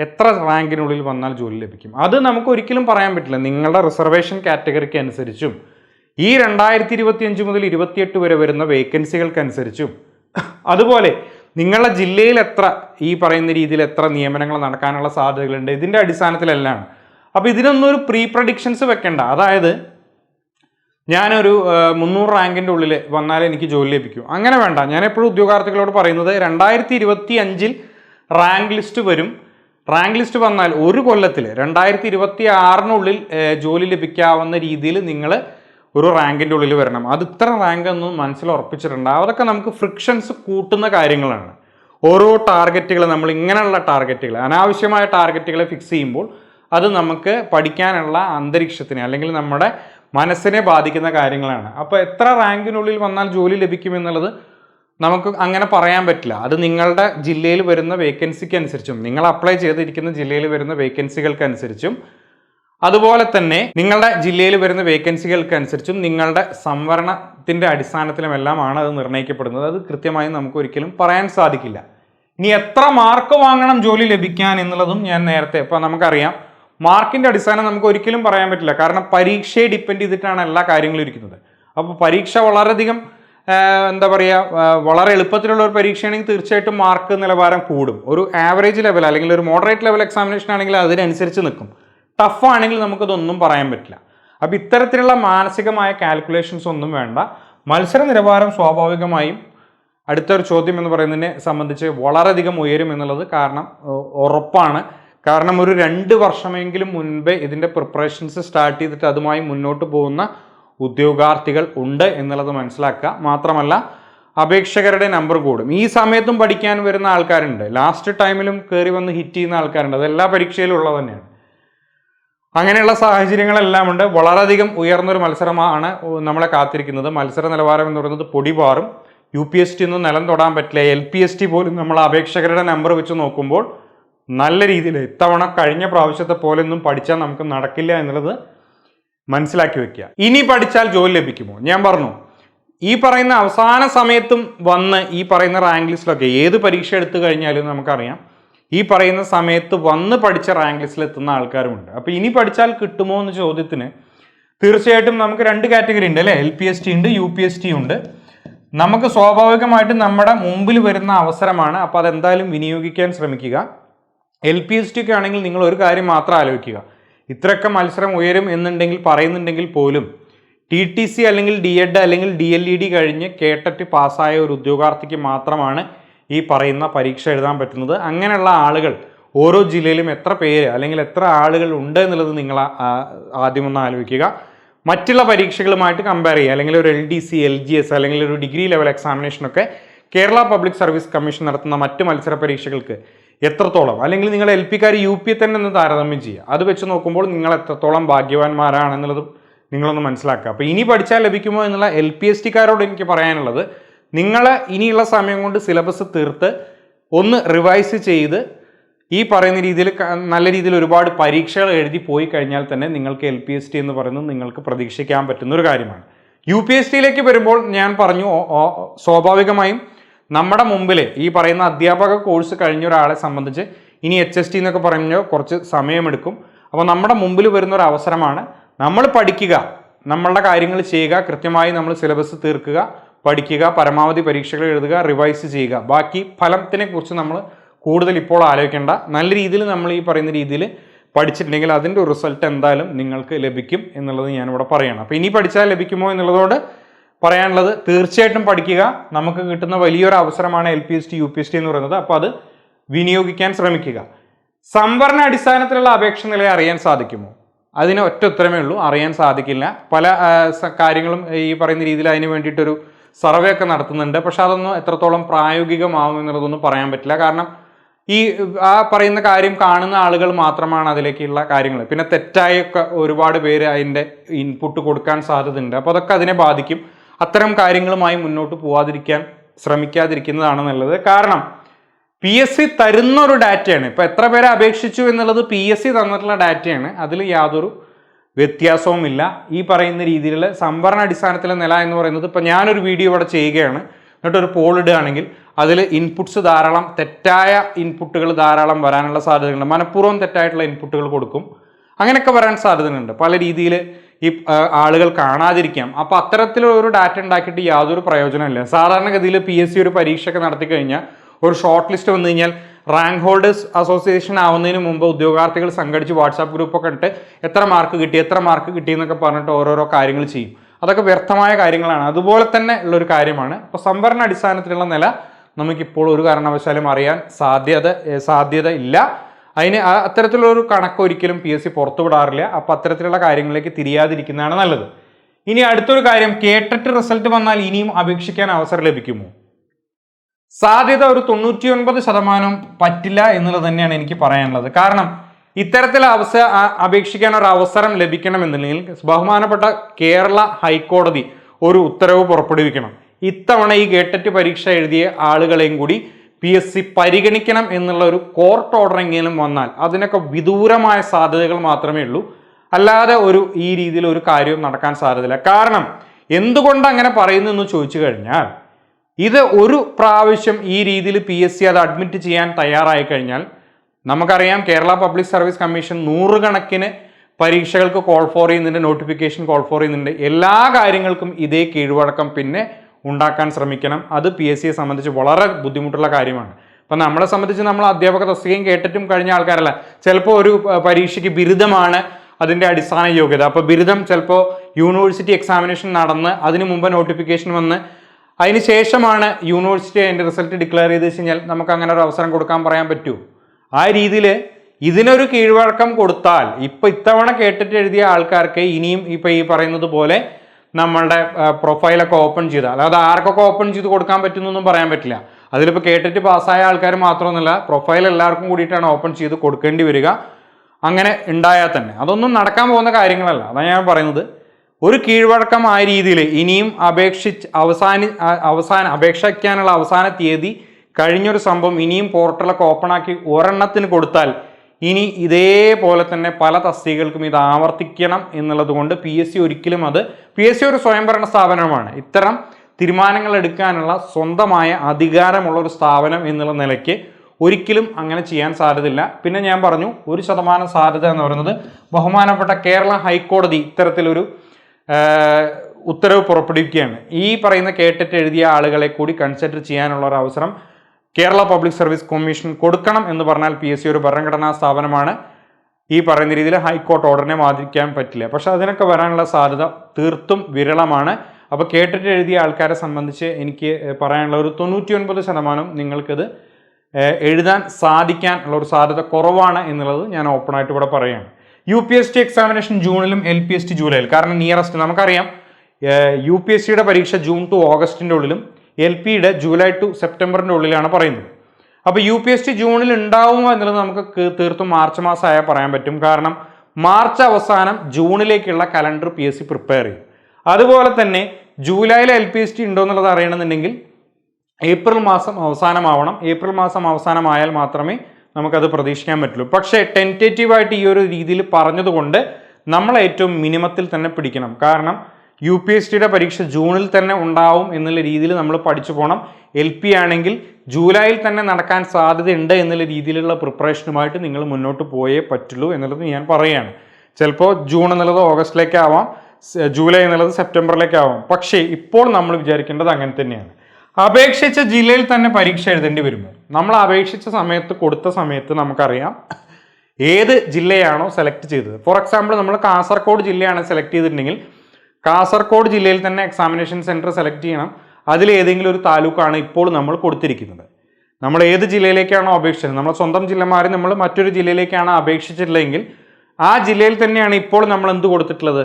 എത്ര റാങ്കിനുള്ളിൽ വന്നാൽ ജോലി ലഭിക്കും. അത് നമുക്ക് ഒരിക്കലും പറയാൻ പറ്റില്ല. നിങ്ങളുടെ റിസർവേഷൻ കാറ്റഗറിക്ക് അനുസരിച്ചും ഈ രണ്ടായിരത്തി ഇരുപത്തി അഞ്ച് മുതൽ ഇരുപത്തിയെട്ട് വരെ വരുന്ന വേക്കൻസികൾക്കനുസരിച്ചും അതുപോലെ നിങ്ങളുടെ ജില്ലയിൽ എത്ര ഈ പറയുന്ന രീതിയിൽ എത്ര നിയമനങ്ങൾ നടക്കാനുള്ള സാധ്യതകളുണ്ട് ഇതിന്റെ അടിസ്ഥാനത്തിലെല്ലാം. അപ്പോൾ ഇതിനൊന്നും ഒരു പ്രീ പ്രഡിക്ഷൻസ് വെക്കണ്ട. അതായത് ഞാനൊരു മുന്നൂറ് റാങ്കിന്റെ ഉള്ളിൽ വന്നാൽ എനിക്ക് ജോലി ലഭിക്കൂ. അങ്ങനെ വേണ്ട. ഞാൻ എപ്പോഴും ഉദ്യോഗാർത്ഥികളോട് പറയുന്നത് രണ്ടായിരത്തി ഇരുപത്തി അഞ്ചിൽ റാങ്ക് ലിസ്റ്റ് വരും. റാങ്ക് ലിസ്റ്റ് വന്നാൽ ഒരു കൊല്ലത്തിൽ രണ്ടായിരത്തി ഇരുപത്തി ആറിനുള്ളിൽ ജോലി ലഭിക്കാവുന്ന രീതിയിൽ നിങ്ങൾ ഒരു റാങ്കിന്റെ ഉള്ളിൽ വരണം. അത് ഇത്ര റാങ്ക് ഒന്നും മനസ്സിൽ ഉറപ്പിച്ചിട്ടുണ്ട്. അതൊക്കെ നമുക്ക് ഫ്രിക്ഷൻസ് കൂട്ടുന്ന കാര്യങ്ങളാണ്. ഓരോ ടാർഗറ്റുകൾ നമ്മൾ ഇങ്ങനെയുള്ള ടാർഗറ്റുകൾ അനാവശ്യമായ ടാർഗറ്റുകളെ ഫിക്സ് ചെയ്യുമ്പോൾ അത് നമുക്ക് പഠിക്കാനുള്ള അന്തരീക്ഷത്തിനെ അല്ലെങ്കിൽ നമ്മുടെ മനസ്സിനെ ബാധിക്കുന്ന കാര്യങ്ങളാണ്. അപ്പോൾ എത്ര റാങ്കിനുള്ളിൽ വന്നാൽ ജോലി ലഭിക്കുമെന്നുള്ളത് നമുക്ക് അങ്ങനെ പറയാൻ പറ്റില്ല. അത് നിങ്ങളുടെ ജില്ലയിൽ വരുന്ന വേക്കൻസിക്ക് അനുസരിച്ചും നിങ്ങൾ അപ്ലൈ ചെയ്തിരിക്കുന്ന ജില്ലയിൽ വരുന്ന വേക്കൻസികൾക്ക് അനുസരിച്ചും അതുപോലെ തന്നെ നിങ്ങളുടെ ജില്ലയിൽ വരുന്ന വേക്കൻസികൾക്ക് അനുസരിച്ചും നിങ്ങളുടെ സംവരണത്തിന്റെ അടിസ്ഥാനത്തിലുമെല്ലാമാണ് അത് നിർണയിക്കപ്പെടുന്നത്. അത് കൃത്യമായി നമുക്ക് ഒരിക്കലും പറയാൻ സാധിക്കില്ല. ഇനി എത്ര മാർക്ക് വാങ്ങണം ജോലി ലഭിക്കാൻ എന്നുള്ളതും ഞാൻ നേരത്തെ ഇപ്പോൾ നമുക്കറിയാം. മാർക്കിന്റെ അടിസ്ഥാനം നമുക്ക് ഒരിക്കലും പറയാൻ പറ്റില്ല. കാരണം പരീക്ഷയെ ഡിപ്പെൻഡ് ചെയ്തിട്ടാണ് എല്ലാ കാര്യങ്ങളും ഇരിക്കുന്നത്. അപ്പോൾ പരീക്ഷ വളരെയധികം എന്താ പറയുക വളരെ എളുപ്പത്തിലുള്ള ഒരു പരീക്ഷയാണെങ്കിൽ തീർച്ചയായിട്ടും മാർക്ക് നിലവാരം കൂടും. ഒരു ആവറേജ് ലെവൽ അല്ലെങ്കിൽ ഒരു മോഡറേറ്റ് ലെവൽ എക്സാമിനേഷൻ ആണെങ്കിൽ അതിനനുസരിച്ച് നിൽക്കും. ടഫ് ആണെങ്കിൽ നമുക്കതൊന്നും പറയാൻ പറ്റില്ല. അപ്പോൾ ഇത്തരത്തിലുള്ള മാനസികമായ കാൽക്കുലേഷൻസ് ഒന്നും വേണ്ട. മത്സര നിലവാരം സ്വാഭാവികമായും അടുത്തൊരു ചോദ്യം എന്ന് പറയുന്നതിനെ സംബന്ധിച്ച് വളരെയധികം ഉയരും എന്നുള്ളത് കാരണം ഉറപ്പാണ്. കാരണം ഒരു രണ്ട് വർഷമെങ്കിലും മുൻപേ ഇതിന്റെ പ്രിപ്പറേഷൻസ് സ്റ്റാർട്ട് ചെയ്തിട്ട് അതുമായി മുന്നോട്ട് പോകുന്ന ഉദ്യോഗാർത്ഥികൾ ഉണ്ട് എന്നുള്ളത് മനസ്സിലാക്കുക. മാത്രമല്ല അപേക്ഷകരുടെ നമ്പർ കൂടും. ഈ സമയത്തും പഠിക്കാൻ വരുന്ന ആൾക്കാരുണ്ട്. ലാസ്റ്റ് ടൈമിലും കയറി വന്ന് ഹിറ്റ് ചെയ്യുന്ന ആൾക്കാരുണ്ട്. അത് എല്ലാ പരീക്ഷയിലും ഉള്ളത് തന്നെയാണ്. അങ്ങനെയുള്ള സാഹചര്യങ്ങളെല്ലാം ഉണ്ട്. വളരെയധികം ഉയർന്നൊരു മത്സരമാണ് നമ്മളെ കാത്തിരിക്കുന്നത്. മത്സര നിലവാരം എന്ന് പറയുന്നത് പൊടിപാറും. യു പി എസ് ടി ഒന്നും നിലം തൊടാൻ പറ്റില്ല. എൽ പി എസ് ടി പോലും നമ്മൾ അപേക്ഷകരുടെ നമ്പർ വെച്ച് നോക്കുമ്പോൾ നല്ല രീതിയിൽ ഇത്തവണ കഴിഞ്ഞ പ്രാവശ്യത്തെ പോലെ ഒന്നും പഠിച്ചാൽ നമുക്ക് നടക്കില്ല എന്നുള്ളത് മനസ്സിലാക്കി വെക്കുക. ഇനി പഠിച്ചാൽ ജോലി ലഭിക്കുമോ? ഞാൻ പറഞ്ഞു. ഈ പറയുന്ന അവസാന സമയത്തും വന്ന് ഈ പറയുന്ന റാങ്ക് ലിസ്റ്റിലൊക്കെ ഏത് പരീക്ഷ എടുത്തു കഴിഞ്ഞാലും നമുക്കറിയാം. ഈ പറയുന്ന സമയത്ത് വന്ന് പഠിച്ച റാങ്ക് ലിസ്റ്റിൽ എത്തുന്ന ആൾക്കാരുമുണ്ട്. അപ്പോൾ ഇനി പഠിച്ചാൽ കിട്ടുമോ എന്ന ചോദ്യത്തിന് തീർച്ചയായിട്ടും നമുക്ക് രണ്ട് കാറ്റഗറി ഉണ്ട് അല്ലേ? എൽ പി എസ് ടി ഉണ്ട് യു പി എസ് ടി ഉണ്ട്. നമുക്ക് സ്വാഭാവികമായിട്ടും നമ്മുടെ മുമ്പിൽ വരുന്ന അവസരമാണ്. അപ്പോൾ അതെന്തായാലും വിനിയോഗിക്കാൻ ശ്രമിക്കുക. എൽ പി എസ് ടി ഒക്കെ ആണെങ്കിൽ നിങ്ങൾ ഒരു കാര്യം മാത്രം ആലോചിക്കുക. ഇത്രയൊക്കെ മത്സരം ഉയരും എന്നുണ്ടെങ്കിൽ പറയുന്നുണ്ടെങ്കിൽ പോലും ടി ടി സി അല്ലെങ്കിൽ ഡി എഡ് അല്ലെങ്കിൽ ഡി എൽ ഇ ഡി കഴിഞ്ഞ് കേട്ടറ്റ് പാസ്സായ ഒരു ഉദ്യോഗാർത്ഥിക്ക് മാത്രമാണ് ഈ പറയുന്ന പരീക്ഷ എഴുതാൻ പറ്റുന്നത്. അങ്ങനെയുള്ള ആളുകൾ ഓരോ ജില്ലയിലും എത്ര പേര് അല്ലെങ്കിൽ എത്ര ആളുകൾ ഉണ്ട് എന്നുള്ളത് നിങ്ങൾ ആദ്യം ഒന്ന് ആലോചിക്കുക. മറ്റുള്ള പരീക്ഷകളുമായിട്ട് കമ്പയർ ചെയ്യുക. അല്ലെങ്കിൽ ഒരു L D C L G S അല്ലെങ്കിൽ ഒരു ഡിഗ്രി ലെവൽ എക്സാമിനേഷനൊക്കെ കേരള പബ്ലിക് സർവീസ് കമ്മീഷൻ നടത്തുന്ന മറ്റ് മത്സര പരീക്ഷകൾക്ക് എത്രത്തോളം? അല്ലെങ്കിൽ നിങ്ങൾ എൽ പിക്കാർ യു പി തന്നെ ഒന്ന് താരതമ്യം ചെയ്യുക. അത് വെച്ച് നോക്കുമ്പോൾ നിങ്ങൾ എത്രത്തോളം ഭാഗ്യവാന്മാരാണെന്നുള്ളത് നിങ്ങളൊന്ന് മനസ്സിലാക്കുക. അപ്പോൾ ഇനി പഠിച്ചാൽ ലഭിക്കുമോ എന്നുള്ള എൽ പി എസ് ടിക്കാരോട് എനിക്ക് പറയാനുള്ളത് നിങ്ങൾ ഇനിയുള്ള സമയം കൊണ്ട് സിലബസ് തീർത്ത് ഒന്ന് റിവൈസ് ചെയ്ത് ഈ പറയുന്ന രീതിയിൽ നല്ല രീതിയിൽ ഒരുപാട് പരീക്ഷകൾ എഴുതി പോയി കഴിഞ്ഞാൽ തന്നെ നിങ്ങൾക്ക് എൽ പി എസ് ടി എന്ന് പറയുന്നത് നിങ്ങൾക്ക് പ്രതീക്ഷിക്കാൻ പറ്റുന്ന ഒരു കാര്യമാണ്. യു പി എസ് ടിയിലേക്ക് വരുമ്പോൾ ഞാൻ പറഞ്ഞു സ്വാഭാവികമായും നമ്മുടെ മുമ്പിൽ ഈ പറയുന്ന അധ്യാപക കോഴ്സ് കഴിഞ്ഞ ഒരാളെ സംബന്ധിച്ച് ഇനി എച്ച് എസ് ടി എന്നൊക്കെ പറഞ്ഞാൽ കുറച്ച് സമയമെടുക്കും. അപ്പോൾ നമ്മുടെ മുമ്പിൽ വരുന്ന ഒരു അവസരമാണ് നമ്മൾ പഠിക്കുക നമ്മളുടെ കാര്യങ്ങൾ ചെയ്യുക കൃത്യമായി നമ്മൾ സിലബസ് തീർക്കുക പഠിക്കുക പരമാവധി പരീക്ഷകൾ എഴുതുക റിവൈസ് ചെയ്യുക. ബാക്കി ഫലത്തിനെ കുറിച്ച് നമ്മൾ കൂടുതൽ ഇപ്പോൾ ആലോചിക്കേണ്ട. നല്ല രീതിയിൽ നമ്മൾ ഈ പറയുന്ന രീതിയിൽ പഠിച്ചിട്ടുണ്ടെങ്കിൽ അതിന്റെ റിസൾട്ട് എന്തായാലും നിങ്ങൾക്ക് ലഭിക്കും എന്നുള്ളത് ഞാനിവിടെ പറയണം. അപ്പോൾ ഇനി പഠിച്ചാൽ ലഭിക്കുമോ എന്നുള്ളതോട് പറയാനുള്ളത് തീർച്ചയായിട്ടും പഠിക്കുക. നമുക്ക് കിട്ടുന്ന വലിയൊരു അവസരമാണ് L P S T U P S T എന്ന് പറയുന്നത്. അപ്പോൾ അത് വിനിയോഗിക്കാൻ ശ്രമിക്കുക. സംവരണ അടിസ്ഥാനത്തിലുള്ള അപേക്ഷ നില അറിയാൻ സാധിക്കുമോ? അതിന് ഒറ്റ ഉത്തരമേ ഉള്ളൂ. അറിയാൻ സാധിക്കില്ല. പല കാര്യങ്ങളും ഈ പറയുന്ന രീതിയിൽ അതിന് വേണ്ടിയിട്ടൊരു സർവേ ഒക്കെ നടത്തുന്നുണ്ട്. പക്ഷെ അതൊന്നും എത്രത്തോളം പ്രായോഗികമാവും എന്നുള്ളതൊന്നും പറയാൻ പറ്റില്ല. കാരണം ഈ ആ പറയുന്ന കാര്യം കാണുന്ന ആളുകൾ മാത്രമാണ് അതിലേക്കുള്ള കാര്യങ്ങൾ. പിന്നെ തെറ്റായൊക്കെ ഒരുപാട് പേര് അതിന്റെ ഇൻപുട്ട് കൊടുക്കാൻ സാധ്യതയുണ്ട്. അപ്പോൾ അതൊക്കെ അതിനെ ബാധിക്കും. അത്തരം കാര്യങ്ങളുമായി മുന്നോട്ട് പോവാതിരിക്കാൻ ശ്രമിക്കാതിരിക്കുന്നതാണ് നല്ലത്. കാരണം പി എസ് സി തരുന്ന ഒരു ഡാറ്റയാണ് ഇപ്പോൾ എത്ര പേരെ അപേക്ഷിച്ചു എന്നുള്ളത് പി എസ് സി തന്നിട്ടുള്ള ഡാറ്റയാണ് അതിൽ യാതൊരു വ്യത്യാസവുമില്ല. ഈ പറയുന്ന രീതിയിലുള്ള സംവരണ അടിസ്ഥാനത്തിലെ നില എന്ന് പറയുന്നത് ഇപ്പം ഞാനൊരു വീഡിയോ ഇവിടെ ചെയ്യുകയാണ്. എന്നിട്ടൊരു പോൾ ഇടുകയാണെങ്കിൽ അതിൽ ഇൻപുട്സ് ധാരാളം തെറ്റായ ഇൻപുട്ടുകൾ ധാരാളം വരാനുള്ള സാധ്യതകളുണ്ട്. മനഃപൂർവം തെറ്റായിട്ടുള്ള ഇൻപുട്ടുകൾ കൊടുക്കും. അങ്ങനെയൊക്കെ വരാൻ സാധ്യതയുണ്ട് പല രീതിയിൽ ഈ ആളുകൾ കാണാതിരിക്കാം. അപ്പോൾ അത്തരത്തിലുള്ള ഒരു ഡാറ്റ ഉണ്ടാക്കിയിട്ട് യാതൊരു പ്രയോജനമില്ല സാധാരണഗതിയിൽ പി എസ് സി ഒരു പരീക്ഷയൊക്കെ നടത്തി കഴിഞ്ഞാൽ ഒരു ഷോർട്ട് ലിസ്റ്റ് വന്നു കഴിഞ്ഞാൽ റാങ്ക് ഹോൾഡേഴ്സ് അസോസിയേഷൻ ആവുന്നതിന് മുമ്പ് ഉദ്യോഗാർത്ഥികൾ സംഘടിച്ച് വാട്സാപ്പ് ഗ്രൂപ്പൊക്കെ ഇട്ട് എത്ര മാർക്ക് കിട്ടി എത്ര മാർക്ക് കിട്ടി എന്നൊക്കെ പറഞ്ഞിട്ട് ഓരോരോ കാര്യങ്ങൾ ചെയ്യും. അതൊക്കെ വ്യർത്ഥമായ കാര്യങ്ങളാണ്. അതുപോലെ തന്നെ ഉള്ളൊരു കാര്യമാണ്. അപ്പോൾ സംവരണ അടിസ്ഥാനത്തിലുള്ള നില നമുക്കിപ്പോൾ ഒരു കാരണവശാലും അറിയാൻ സാധ്യത സാധ്യത ഇല്ല. അതിന് ആ- അത്തരത്തിലുള്ളൊരു കണക്ക് ഒരിക്കലും പി എസ് സി പുറത്തുവിടാറില്ല. അപ്പോൾ അത്തരത്തിലുള്ള കാര്യങ്ങളിലേക്ക് തിരിയാതിരിക്കുന്നതാണ് നല്ലത്. ഇനി അടുത്തൊരു കാര്യം കേട്ടിട്ട് റിസൾട്ട് വന്നാൽ ഇനിയും അപേക്ഷിക്കാൻ അവസരം ലഭിക്കുമോ? സാധ്യത ഒരു തൊണ്ണൂറ്റി ഒൻപത് ശതമാനം പറ്റില്ല എന്നുള്ളത് തന്നെയാണ് എനിക്ക് പറയാനുള്ളത്. കാരണം ഇത്തരത്തിൽ അവസ അപേക്ഷിക്കാൻ ഒരു അവസരം ലഭിക്കണമെന്നുണ്ടെങ്കിൽ ബഹുമാനപ്പെട്ട കേരള ഹൈക്കോടതി ഒരു ഉത്തരവ് പുറപ്പെടുവിക്കണം. ഇത്തവണ ഈ ഗേട്ടറ്റ് പരീക്ഷ എഴുതിയ ആളുകളെയും കൂടി പി എസ് സി പരിഗണിക്കണം എന്നുള്ള ഒരു കോർട്ട് ഓർഡർ എങ്കിലും വന്നാൽ അതിനൊക്കെ വിദൂരമായ സാധ്യതകൾ മാത്രമേ ഉള്ളൂ. അല്ലാതെ ഒരു ഈ രീതിയിൽ ഒരു കാര്യവും നടക്കാൻ സാധ്യതയില്ല. കാരണം എന്തുകൊണ്ട് അങ്ങനെ പറയുന്നു എന്ന് ചോദിച്ചു കഴിഞ്ഞാൽ ഇത് ഒരു പ്രാവശ്യം ഈ രീതിയിൽ പി എസ് സി അത് അഡ്മിറ്റ് ചെയ്യാൻ തയ്യാറായി കഴിഞ്ഞാൽ നമുക്കറിയാം കേരള പബ്ലിക് സർവീസ് കമ്മീഷൻ നൂറുകണക്കിന് പരീക്ഷകൾക്ക് കോൾ ഫോർ ചെയ്യുന്നുണ്ട് നോട്ടിഫിക്കേഷൻ കോൾ ഫോർ ചെയ്യുന്നുണ്ട്. എല്ലാ കാര്യങ്ങൾക്കും ഇതേ കീഴ്വഴക്കം പിന്നെ ഉണ്ടാക്കാൻ ശ്രമിക്കണം. അത് പി എസ് സിയെ സംബന്ധിച്ച് വളരെ ബുദ്ധിമുട്ടുള്ള കാര്യമാണ്. അപ്പം നമ്മളെ സംബന്ധിച്ച് നമ്മൾ അധ്യാപക തസ്തികയും കേട്ടിട്ടും കഴിഞ്ഞ ആൾക്കാരല്ല. ചിലപ്പോൾ ഒരു പരീക്ഷയ്ക്ക് ബിരുദമാണ് അതിന്റെ അടിസ്ഥാന യോഗ്യത. അപ്പോൾ ബിരുദം ചിലപ്പോൾ യൂണിവേഴ്സിറ്റി എക്സാമിനേഷൻ നടന്ന് അതിനു മുമ്പ് നോട്ടിഫിക്കേഷൻ വന്ന് അതിന് ശേഷമാണ് യൂണിവേഴ്സിറ്റി അതിന്റെ റിസൾട്ട് ഡിക്ലെയർ ചെയ്ത് വെച്ച് കഴിഞ്ഞാൽ നമുക്ക് അങ്ങനെ ഒരു അവസരം കൊടുക്കാൻ പറയാൻ പറ്റൂ. ആ രീതിയിൽ ഇതിനൊരു കീഴ്വഴക്കം കൊടുത്താൽ ഇപ്പോൾ ഇത്തവണ കേട്ടിട്ട് എഴുതിയ ആൾക്കാർക്ക് ഇനിയും ഇപ്പം ഈ പറയുന്നത് പോലെ നമ്മളുടെ പ്രൊഫൈലൊക്കെ ഓപ്പൺ ചെയ്താൽ അല്ലാതെ ആർക്കൊക്കെ ഓപ്പൺ ചെയ്ത് കൊടുക്കാൻ പറ്റുന്നൊന്നും പറയാൻ പറ്റില്ല. അതിലിപ്പോൾ കേട്ടിട്ട് പാസ്സായ ആൾക്കാർ മാത്രമൊന്നുമല്ല പ്രൊഫൈൽ എല്ലാവർക്കും കൂടിയിട്ടാണ് ഓപ്പൺ ചെയ്ത് കൊടുക്കേണ്ടി വരിക. അങ്ങനെ ഉണ്ടായാൽ തന്നെ. അതൊന്നും നടക്കാൻ പോകുന്ന കാര്യങ്ങളല്ല. അതാണ് ഞാൻ പറയുന്നത്. ഒരു കീഴ്വഴക്കം ആ രീതിയിൽ ഇനിയും അപേക്ഷിച്ച് അവസാനി അവസാന അപേക്ഷിക്കാനുള്ള അവസാന തീയതി കഴിഞ്ഞൊരു സംഭവം ഇനിയും പോർട്ടലൊക്കെ ഓപ്പൺ ആക്കി ഒരെണ്ണത്തിന് കൊടുത്താൽ ഇനി ഇതേപോലെ തന്നെ പല തസ്തികകൾക്കും ഇത് ആവർത്തിക്കണം എന്നുള്ളത് കൊണ്ട് പി എസ് സി ഒരിക്കലും അത് പി എസ് സി ഒരു സ്വയംഭരണ സ്ഥാപനമാണ്. ഇത്തരം തീരുമാനങ്ങൾ എടുക്കാനുള്ള സ്വന്തമായ അധികാരമുള്ള ഒരു സ്ഥാപനം എന്നുള്ള നിലയ്ക്ക് ഒരിക്കലും അങ്ങനെ ചെയ്യാൻ സാധ്യതയില്ല. പിന്നെ ഞാൻ പറഞ്ഞു ഒരു ശതമാനം സാധ്യത എന്ന് പറയുന്നത് ബഹുമാനപ്പെട്ട കേരള ഹൈക്കോടതി ഇത്തരത്തിലൊരു ഉത്തരവ് പുറപ്പെടുവിക്കുകയാണ്. ഈ പറയുന്ന കേട്ടിട്ട് എഴുതിയ ആളുകളെ കൂടി കൺസിഡർ ചെയ്യാനുള്ള ഒരു അവസരം കേരള പബ്ലിക് സർവീസ് കമ്മീഷൻ കൊടുക്കണം എന്ന് പറഞ്ഞാൽ പി എസ് സി ഒരു ഭരണഘടനാ സ്ഥാപനമാണ്. ഈ പറയുന്ന രീതിയിൽ ഹൈക്കോർട്ട് ഓർഡറിനെ മാതിരിക്കാൻ പറ്റില്ല. പക്ഷെ അതിനൊക്കെ വരാനുള്ള സാധ്യത തീർത്തും വിരളമാണ്. അപ്പോൾ കേട്ടിട്ട് എഴുതിയ ആൾക്കാരെ സംബന്ധിച്ച് എനിക്ക് പറയാനുള്ള ഒരു തൊണ്ണൂറ്റി ഒൻപത് ശതമാനം നിങ്ങൾക്കിത് എഴുതാൻ സാധിക്കാൻ ഉള്ള ഒരു സാധ്യത കുറവാണ് എന്നുള്ളത് ഞാൻ ഓപ്പണായിട്ട് ഇവിടെ പറയുകയാണ്. U P S T examination ജൂണിലും L P S T ജൂലൈയിൽ കാരണം നിയറസ്റ്റ് നമുക്കറിയാം യു പി എസ് സിയുടെ പരീക്ഷ ജൂൺ ടു ഓഗസ്റ്റിന്റെ ഉള്ളിലും എൽ പിയുടെ ജൂലൈ ടു സെപ്റ്റംബറിന്റെ ഉള്ളിലാണ് പറയുന്നത്. അപ്പോൾ യു പി എസ് ടി ജൂണിൽ ഉണ്ടാവുമോ എന്നുള്ളത് നമുക്ക് തീർത്തും മാർച്ച് മാസമായാൽ പറയാൻ പറ്റും. കാരണം മാർച്ച് അവസാനം ജൂണിലേക്കുള്ള calendar P S C prepare ചെയ്യും. അതുപോലെ തന്നെ ജൂലൈയിൽ എൽ പി എസ് ടി ഉണ്ടോ എന്നുള്ളത് അറിയണമെന്നുണ്ടെങ്കിൽ ഏപ്രിൽ മാസം അവസാനമാവണം. ഏപ്രിൽ മാസം അവസാനമായാൽ മാത്രമേ നമുക്കത് പ്രതീക്ഷിക്കാൻ പറ്റുള്ളൂ. പക്ഷേ ടെന്റേറ്റീവായിട്ട് ഈ ഒരു രീതിയിൽ പറഞ്ഞതുകൊണ്ട് നമ്മൾ ഏറ്റവും മിനിമത്തിൽ തന്നെ പിടിക്കണം. കാരണം യു പി എസ് ടിയുടെ പരീക്ഷ ജൂണിൽ തന്നെ ഉണ്ടാവും എന്നുള്ള രീതിയിൽ നമ്മൾ പഠിച്ചു പോകണം എൽ പി ആണെങ്കിൽ ജൂലൈയിൽ തന്നെ നടക്കാൻ സാധ്യതയുണ്ട് എന്നുള്ള രീതിയിലുള്ള പ്രിപ്പറേഷനുമായിട്ട് നിങ്ങൾ മുന്നോട്ട് പോയേ പറ്റുള്ളൂ എന്നുള്ളത് ഞാൻ പറയുകയാണ്. ചിലപ്പോൾ ജൂൺ എന്നുള്ളത് ഓഗസ്റ്റിലേക്കാവാം ജൂലൈ എന്നുള്ളത് സെപ്റ്റംബറിലേക്കാവാം. പക്ഷേ ഇപ്പോൾ നമ്മൾ വിചാരിക്കേണ്ടത് അങ്ങനെ തന്നെയാണ്. അപേക്ഷിച്ച ജില്ലയിൽ തന്നെ പരീക്ഷ എഴുതേണ്ടി വരുമോ? നമ്മൾ അപേക്ഷിച്ച സമയത്ത് കൊടുത്ത സമയത്ത് നമുക്കറിയാം ഏത് ജില്ലയാണോ സെലക്ട് ചെയ്തത്. ഫോർ എക്സാമ്പിൾ നമ്മൾ കാസർഗോഡ് ജില്ലയാണ് സെലക്ട് ചെയ്തിട്ടുണ്ടെങ്കിൽ കാസർഗോഡ് ജില്ലയിൽ തന്നെ എക്സാമിനേഷൻ സെന്റർ സെലക്ട് ചെയ്യണം. അതിൽ ഏതെങ്കിലും ഒരു താലൂക്കാണ് ഇപ്പോൾ നമ്മൾ കൊടുത്തിരിക്കുന്നത്. നമ്മൾ ഏത് ജില്ലയിലേക്കാണോ അപേക്ഷിച്ചത്? നമ്മൾ സ്വന്തം ജില്ല മാറി നമ്മൾ മറ്റൊരു ജില്ലയിലേക്കാണ് അപേക്ഷിച്ചിട്ടുള്ളതെങ്കിൽ ആ ജില്ലയിൽ തന്നെയാണ് ഇപ്പോൾ നമ്മൾ എന്ത് കൊടുത്തിട്ടുള്ളത്?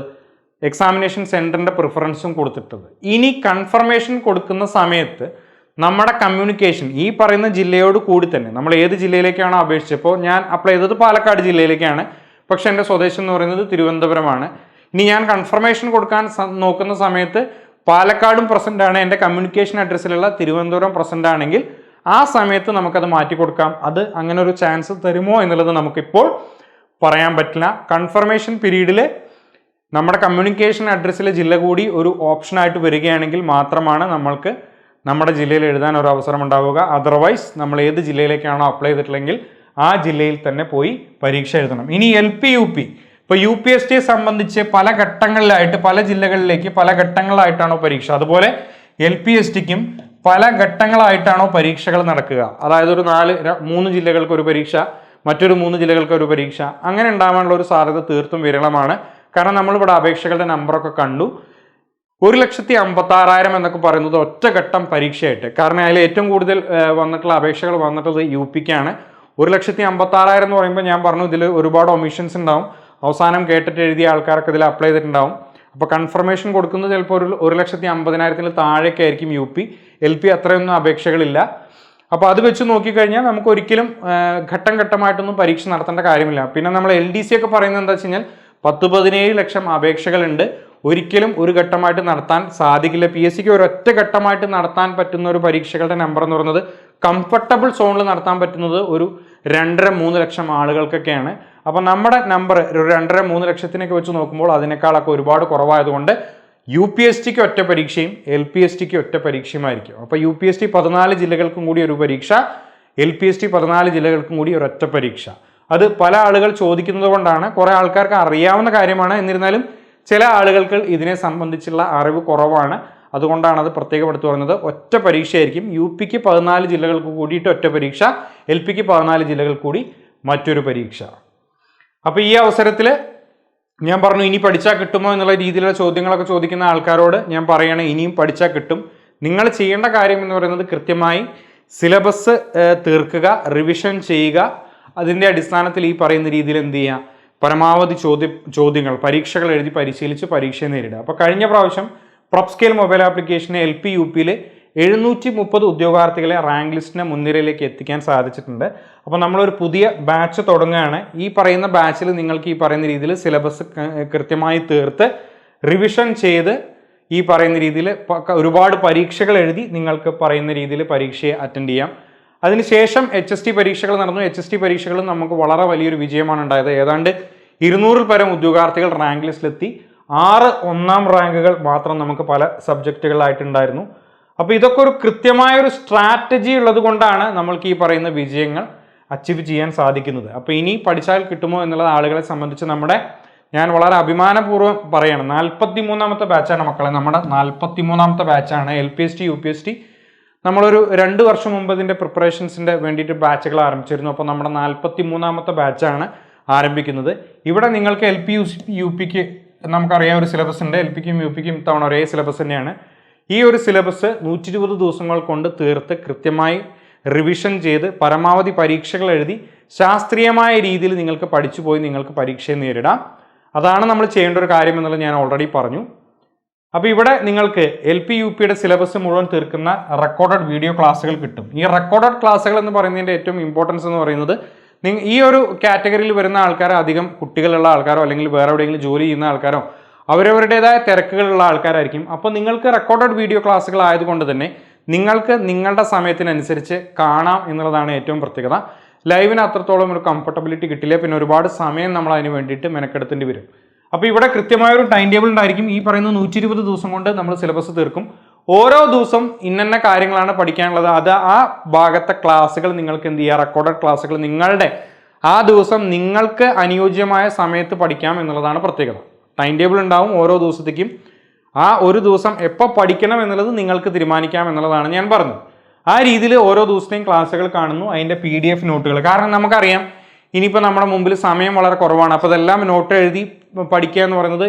എക്സാമിനേഷൻ സെന്ററിന്റെ പ്രിഫറൻസും കൊടുത്തിട്ടത്. ഇനി കൺഫർമേഷൻ കൊടുക്കുന്ന സമയത്ത് നമ്മുടെ കമ്മ്യൂണിക്കേഷൻ ഈ പറയുന്ന ജില്ലയോട് കൂടി തന്നെ നമ്മൾ ഏത് ജില്ലയിലേക്കാണോ അപേക്ഷിച്ചത് ഇപ്പോൾ ഞാൻ അപ്ലൈ ചെയ്തത് പാലക്കാട് ജില്ലയിലേക്കാണ്. പക്ഷേ എന്റെ സ്വദേശം എന്ന് പറയുന്നത് തിരുവനന്തപുരമാണ്. ഇനി ഞാൻ കൺഫർമേഷൻ കൊടുക്കാൻ നോക്കുന്ന സമയത്ത് പാലക്കാടും പ്രസന്റ് ആണ് എന്റെ കമ്മ്യൂണിക്കേഷൻ അഡ്രസ്സിലുള്ള തിരുവനന്തപുരം പ്രസന്റ് ആണെങ്കിൽ ആ സമയത്ത് നമുക്കത് മാറ്റി കൊടുക്കാം. അത് അങ്ങനെ ഒരു ചാൻസ് തരുമോ എന്നുള്ളത് നമുക്കിപ്പോൾ പറയാൻ പറ്റില്ല. കൺഫർമേഷൻ പീരീഡിൽ നമ്മുടെ കമ്മ്യൂണിക്കേഷൻ അഡ്രസ്സിലെ ജില്ല കൂടി ഒരു ഓപ്ഷനായിട്ട് വരികയാണെങ്കിൽ മാത്രമാണ് നമ്മൾക്ക് നമ്മുടെ ജില്ലയിൽ എഴുതാൻ ഒരു അവസരം ഉണ്ടാവുക. അതർവൈസ് നമ്മൾ ഏത് ജില്ലയിലേക്കാണോ അപ്ലൈ ചെയ്തിട്ടുള്ളെങ്കിൽ ആ ജില്ലയിൽ തന്നെ പോയി പരീക്ഷ എഴുതണം. ഇനി എൽ പി യു പി ഇപ്പോൾ യു പി എസ് ടിയെ സംബന്ധിച്ച് പല ഘട്ടങ്ങളിലായിട്ട് പല ജില്ലകളിലേക്ക് പല ഘട്ടങ്ങളായിട്ടാണോ പരീക്ഷ. അതുപോലെ എൽ പി എസ് ടിക്കും പല ഘട്ടങ്ങളായിട്ടാണോ പരീക്ഷകൾ നടക്കുക. അതായത് ഒരു നാല് മൂന്ന് ജില്ലകൾക്ക് ഒരു പരീക്ഷ മറ്റൊരു മൂന്ന് ജില്ലകൾക്ക് ഒരു പരീക്ഷ. അങ്ങനെ ഉണ്ടാവാനുള്ള ഒരു സാധ്യത തീർത്തും വിരളമാണ്. കാരണം നമ്മളിവിടെ അപേക്ഷകളുടെ നമ്പറൊക്കെ കണ്ടു. ഒരു ലക്ഷത്തി അമ്പത്തി ആറായിരം എന്നൊക്കെ പറയുന്നത് ഒറ്റഘട്ടം പരീക്ഷയായിട്ട്. കാരണം അതിൽ ഏറ്റവും കൂടുതൽ വന്നിട്ടുള്ള അപേക്ഷകൾ വന്നിട്ടുള്ളത് യു പിക്കാണ്. ഒരു ലക്ഷത്തി അമ്പത്തി ആറായിരം എന്ന് പറയുമ്പോൾ ഞാൻ പറഞ്ഞു ഇതിൽ ഒരുപാട് ഒമിഷൻസ് ഉണ്ടാവും. അവസാനം കേട്ടിട്ട് എഴുതിയ ആൾക്കാർക്ക് ഇതിൽ അപ്ലൈ ചെയ്തിട്ടുണ്ടാവും. അപ്പോൾ കൺഫർമേഷൻ കൊടുക്കുന്നത് ചിലപ്പോൾ ഒരു ഒരു ലക്ഷത്തി അമ്പതിനായിരത്തിന് താഴേക്ക് ആയിരിക്കും യു പി. എൽ പി അത്രയൊന്നും അപേക്ഷകളില്ല. അപ്പോൾ അത് വെച്ച് നോക്കിക്കഴിഞ്ഞാൽ നമുക്ക് ഒരിക്കലും ഘട്ടം ഘട്ടമായിട്ടൊന്നും പരീക്ഷ നടത്തേണ്ട കാര്യമില്ല. പിന്നെ നമ്മൾ എൽ ഡി സി ഒക്കെ പറയുന്നത് എന്താ വെച്ച് കഴിഞ്ഞാൽ പത്ത് പതിനേഴ് ലക്ഷം അപേക്ഷകളുണ്ട്. ഒരിക്കലും ഒരു ഘട്ടമായിട്ട് നടത്താൻ സാധിക്കില്ല. പി എസ് സിക്ക് ഒരൊറ്റ ഘട്ടമായിട്ട് നടത്താൻ പറ്റുന്ന ഒരു പരീക്ഷകളുടെ നമ്പർ എന്ന് പറയുന്നത് കംഫർട്ടബിൾ സോണിൽ നടത്താൻ പറ്റുന്നത് ഒരു രണ്ടര മൂന്ന് ലക്ഷം ആളുകൾക്കൊക്കെയാണ്. അപ്പോൾ നമ്മുടെ നമ്പർ ഒരു രണ്ടര മൂന്ന് ലക്ഷത്തിനൊക്കെ വെച്ച് നോക്കുമ്പോൾ അതിനേക്കാളൊക്കെ ഒരുപാട് കുറവായതുകൊണ്ട് യു പി എസ് ടിക്ക് ഒറ്റ പരീക്ഷയും എൽ പി എസ് ടിക്ക് ഒറ്റ പരീക്ഷയുമായിരിക്കും അപ്പോൾ യു പി എസ് ടി പതിനാല് ജില്ലകൾക്കും കൂടി ഒരു പരീക്ഷ എൽ പി എസ് ടി പതിനാല് ജില്ലകൾക്കും കൂടി ഒരൊറ്റ പരീക്ഷ. അത് പല ആളുകൾ ചോദിക്കുന്നത് കൊണ്ടാണ്. കുറേ ആൾക്കാർക്ക് അറിയാവുന്ന കാര്യമാണ്. എന്നിരുന്നാലും ചില ആളുകൾക്ക് ഇതിനെ സംബന്ധിച്ചുള്ള അറിവ് കുറവാണ്. അതുകൊണ്ടാണ് അത് പ്രത്യേകം എടുത്തു പറയുന്നത്. ഒറ്റ പരീക്ഷയായിരിക്കും. യു പിക്ക് പതിനാല് ജില്ലകൾക്ക് കൂടിയിട്ട് ഒറ്റ പരീക്ഷ. എൽ പിക്ക് പതിനാല് ജില്ലകൾ കൂടി മറ്റൊരു പരീക്ഷ. അപ്പോൾ ഈ അവസരത്തിൽ ഞാൻ പറഞ്ഞു ഇനി പഠിച്ചാൽ കിട്ടുമോ? എന്നുള്ള രീതിയിലുള്ള ചോദ്യങ്ങളൊക്കെ ചോദിക്കുന്ന ആൾക്കാരോട് ഞാൻ പറയണേ ഇനിയും പഠിച്ചാൽ കിട്ടും. നിങ്ങൾ ചെയ്യേണ്ട കാര്യം എന്ന് പറയുന്നത് കൃത്യമായി സിലബസ് തീർക്കുക റിവിഷൻ ചെയ്യുക അതിന്റെ അടിസ്ഥാനത്തിൽ ഈ പറയുന്ന രീതിയിൽ എന്ത് ചെയ്യുക? പരമാവധി ചോദ്യ ചോദ്യങ്ങൾ പരീക്ഷകൾ എഴുതി പരിശീലിച്ച് പരീക്ഷയെ നേരിടുക. അപ്പോൾ കഴിഞ്ഞ പ്രാവശ്യം പ്രൊപ് സ്കെയിൽ മൊബൈൽ ആപ്ലിക്കേഷന് എൽ പി യു പിയിൽ എഴുന്നൂറ്റി മുപ്പത് ഉദ്യോഗാർത്ഥികളെ റാങ്ക് ലിസ്റ്റിന് മുൻനിരയിലേക്ക് എത്തിക്കാൻ സാധിച്ചിട്ടുണ്ട്. അപ്പോൾ നമ്മളൊരു പുതിയ ബാച്ച് തുടങ്ങുകയാണ്. ഈ പറയുന്ന ബാച്ചിൽ നിങ്ങൾക്ക് ഈ പറയുന്ന രീതിയിൽ സിലബസ് കൃത്യമായി തീർത്ത് റിവിഷൻ ചെയ്ത് ഈ പറയുന്ന രീതിയിൽ ഒരുപാട് പരീക്ഷകൾ എഴുതി നിങ്ങൾക്ക് പറയുന്ന രീതിയിൽ പരീക്ഷയെ അറ്റൻഡ് ചെയ്യാം. അതിനുശേഷം എച്ച് എസ് ടി പരീക്ഷകൾ നടന്നു. എച്ച് എസ് ടി പരീക്ഷകളും നമുക്ക് വളരെ വലിയൊരു വിജയമാണ് ഉണ്ടായത്. ഏതാണ്ട് ഇരുന്നൂറിൽ പരം ഉദ്യോഗാർത്ഥികൾ റാങ്ക് ലിസ്റ്റിലെത്തി ആറ് ഒന്നാം റാങ്കുകൾ മാത്രം നമുക്ക് പല സബ്ജക്റ്റുകളായിട്ടുണ്ടായിരുന്നു അപ്പോൾ ഇതൊക്കെ ഒരു കൃത്യമായ ഒരു സ്ട്രാറ്റജി ഉള്ളത് കൊണ്ടാണ് നമ്മൾക്ക് ഈ പറയുന്ന വിജയങ്ങൾ അച്ചീവ് ചെയ്യാൻ സാധിക്കുന്നത്. അപ്പോൾ ഇനി പഠിച്ചാൽ കിട്ടുമോ എന്നുള്ളത് ആളുകളെ സംബന്ധിച്ച് നമ്മുടെ ഞാൻ വളരെ അഭിമാനപൂർവം പറയണം. നാൽപ്പത്തി മൂന്നാമത്തെ ബാച്ചാണ് മക്കളെ. നമ്മുടെ നാൽപ്പത്തി മൂന്നാമത്തെ ബാച്ചാണ് L P S T U P S T നമ്മളൊരു രണ്ട് വർഷം മുമ്പ് ഇതിന്റെ പ്രിപ്പറേഷൻസിന്റെ വേണ്ടിയിട്ട് ബാച്ചുകൾ ആരംഭിച്ചിരുന്നു. അപ്പോൾ നമ്മുടെ നാൽപ്പത്തി മൂന്നാമത്തെ ബാച്ചാണ് ആരംഭിക്കുന്നത്. ഇവിടെ നിങ്ങൾക്ക് L P U C U പിക്ക് നമുക്കറിയാം ഒരു സിലബസ് ഉണ്ട്. എൽ പിക്കും യു പിക്കും തവണ ഒരേ സിലബസ് തന്നെയാണ്. ഈ ഒരു സിലബസ് നൂറ്റി ഇരുപത് ദിവസങ്ങൾ കൊണ്ട് തീർത്ത് കൃത്യമായി റിവിഷൻ ചെയ്ത് പരമാവധി പരീക്ഷകൾ എഴുതി ശാസ്ത്രീയമായ രീതിയിൽ നിങ്ങൾക്ക് പഠിച്ചു പോയി നിങ്ങൾക്ക് പരീക്ഷയെ നേരിടാം. അതാണ് നമ്മൾ ചെയ്യേണ്ട ഒരു കാര്യം എന്നുള്ളത് ഞാൻ ഓൾറെഡി പറഞ്ഞു. അപ്പോൾ ഇവിടെ നിങ്ങൾക്ക് എൽ പി യു പിയുടെ സിലബസ് മുഴുവൻ തീർക്കുന്ന റെക്കോർഡഡ് വീഡിയോ ക്ലാസ്സുകൾ കിട്ടും. ഈ റെക്കോർഡഡ് ക്ലാസ്സുകൾ എന്ന് പറയുന്നതിന്റെ ഏറ്റവും ഇമ്പോർട്ടൻസ് എന്ന് പറയുന്നത് നിങ്ങൾ ഈ ഒരു കാറ്റഗറിയിൽ വരുന്ന ആൾക്കാരോ അധികം കുട്ടികളുള്ള ആൾക്കാരോ അല്ലെങ്കിൽ വേറെ എവിടെയെങ്കിലും ജോലി ചെയ്യുന്ന ആൾക്കാരോ അവരവരുടേതായ തിരക്കുകളുള്ള ആൾക്കാരായിരിക്കും. അപ്പോൾ നിങ്ങൾക്ക് റെക്കോർഡഡ് വീഡിയോ ക്ലാസ്സുകൾ ആയതുകൊണ്ട് തന്നെ നിങ്ങൾക്ക് നിങ്ങളുടെ സമയത്തിനനുസരിച്ച് കാണാം എന്നുള്ളതാണ് ഏറ്റവും പ്രത്യേകത. ലൈവിന് അത്രത്തോളം ഒരു കംഫർട്ടബിലിറ്റി കിട്ടില്ല. പിന്നെ ഒരുപാട് സമയം നമ്മൾ അതിന് വേണ്ടിയിട്ട് മെനക്കെടുത്തേണ്ടി വരും. അപ്പോൾ ഇവിടെ കൃത്യമായ ഒരു ടൈം ടേബിൾ ഉണ്ടായിരിക്കും. ഈ പറയുന്ന നൂറ്റി ഇരുപത് ദിവസം കൊണ്ട് നമ്മൾ സിലബസ് തീർക്കും. ഓരോ ദിവസം ഇന്നന്ന കാര്യങ്ങളാണ് പഠിക്കാനുള്ളത്. അത് ആ ഭാഗത്തെ ക്ലാസ്സുകൾ നിങ്ങൾക്ക് എന്ത് ചെയ്യുക റെക്കോർഡഡ് ക്ലാസ്സുകൾ നിങ്ങളുടെ ആ ദിവസം നിങ്ങൾക്ക് അനുയോജ്യമായ സമയത്ത് പഠിക്കാം എന്നുള്ളതാണ് പ്രത്യേകത. ടൈം ടേബിൾ ഉണ്ടാവും ഓരോ ദിവസത്തേക്കും. ആ ഒരു ദിവസം എപ്പോൾ പഠിക്കണം എന്നുള്ളത് നിങ്ങൾക്ക് തീരുമാനിക്കാം എന്നുള്ളതാണ് ഞാൻ പറഞ്ഞത്. ആ രീതിയിൽ ഓരോ ദിവസത്തെയും ക്ലാസ്സുകൾ കാണുന്നു. അതിന്റെ പി ഡി എഫ് നോട്ടുകൾ കാരണം നമുക്കറിയാം ഇനിയിപ്പോൾ നമ്മുടെ മുമ്പിൽ സമയം വളരെ കുറവാണ്. അപ്പോൾ അതെല്ലാം നോട്ട് എഴുതി പഠിക്കുക എന്ന് പറയുന്നത്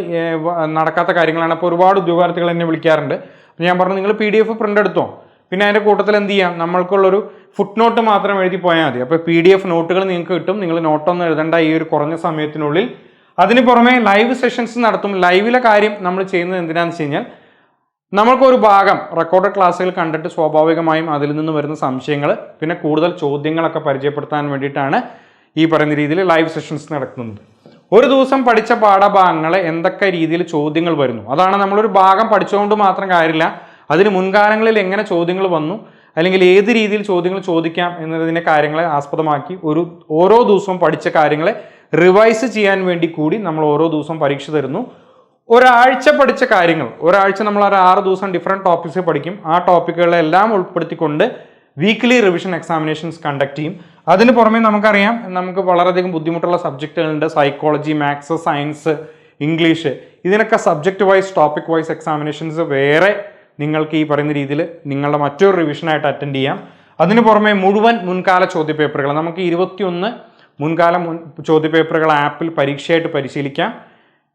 നടക്കാത്ത കാര്യങ്ങളാണ്. അപ്പോൾ ഒരുപാട് ഉദ്യോഗാർത്ഥികൾ എന്നെ വിളിക്കാറുണ്ട്. അപ്പോൾ ഞാൻ പറഞ്ഞു നിങ്ങൾ പി ഡി എഫ് പ്രിന്റ് എടുത്തോ? പിന്നെ അതിന്റെ കൂട്ടത്തിൽ എന്ത് ചെയ്യാം? നമ്മൾക്കുള്ളൊരു ഫുട് നോട്ട് മാത്രം എഴുതി പോയാൽ മതി. അപ്പോൾ പി ഡി എഫ് നോട്ടുകൾ നിങ്ങൾക്ക് കിട്ടും. നിങ്ങൾ നോട്ടൊന്നും എഴുതേണ്ട ഈ ഒരു കുറഞ്ഞ സമയത്തിനുള്ളിൽ. അതിന് പുറമെ ലൈവ് സെഷൻസ് നടത്തും. ലൈവിലെ കാര്യം നമ്മൾ ചെയ്യുന്നത് എന്തിനാണെന്ന് വെച്ച് കഴിഞ്ഞാൽ നമ്മൾക്കൊരു ഭാഗം റെക്കോർഡ് ക്ലാസ്സുകൾ കണ്ടിട്ട് സ്വാഭാവികമായും അതിൽ നിന്ന് വരുന്ന സംശയങ്ങൾ പിന്നെ കൂടുതൽ ചോദ്യങ്ങളൊക്കെ പരിചയപ്പെടുത്താൻ വേണ്ടിയിട്ടാണ് ഈ പറയുന്ന രീതിയിൽ ലൈവ് സെഷൻസ് നടത്തുന്നത്. ഒരു ദിവസം പഠിച്ച പാഠഭാഗങ്ങൾ എന്തൊക്കെ രീതിയിൽ ചോദ്യങ്ങൾ വരുന്നു? അതാണ് നമ്മളൊരു ഭാഗം പഠിച്ചുകൊണ്ട് മാത്രം കാര്യമില്ല. അതിന് മുൻകാലങ്ങളിൽ എങ്ങനെ ചോദ്യങ്ങൾ വന്നു? അല്ലെങ്കിൽ ഏത് രീതിയിൽ ചോദ്യങ്ങൾ ചോദിക്കാം എന്നതിന്റെ കാര്യങ്ങളെ ആസ്പദമാക്കി ഒരു ഓരോ ദിവസവും പഠിച്ച കാര്യങ്ങളെ റിവൈസ് ചെയ്യാൻ വേണ്ടി കൂടി നമ്മൾ ഓരോ ദിവസവും പരീക്ഷ തരുന്നു. ഒരാഴ്ച പഠിച്ച കാര്യങ്ങൾ. ഒരാഴ്ച നമ്മൾ ഒരു ആറ് ദിവസം ഡിഫറെന്റ് ടോപ്പിക്സ് പഠിക്കും. ആ ടോപ്പിക്കുകളെല്ലാം ഉൾപ്പെടുത്തിക്കൊണ്ട് വീക്ക്ലി റിവിഷൻ എക്സാമിനേഷൻസ് കണ്ടക്ട് ചെയ്യും. അതിന് പുറമെ നമുക്കറിയാം നമുക്ക് വളരെയധികം ബുദ്ധിമുട്ടുള്ള സബ്ജക്റ്റുകളുണ്ട് സൈക്കോളജി മാത്സ് സയൻസ് ഇംഗ്ലീഷ് ഇതിനൊക്കെ subject wise topic wise examinations വേറെ നിങ്ങൾക്ക് ഈ പറയുന്ന രീതിയിൽ നിങ്ങളുടെ മറ്റൊരു റിവിഷനായിട്ട് അറ്റൻഡ് ചെയ്യാം. അതിന് പുറമെ മുഴുവൻ മുൻകാല ചോദ്യപേപ്പറുകൾ നമുക്ക് ഇരുപത്തിയൊന്ന് മുൻകാല മുൻ ചോദ്യപേപ്പറുകൾ ആപ്പിൽ പരീക്ഷയായിട്ട് പരിശീലിക്കാം.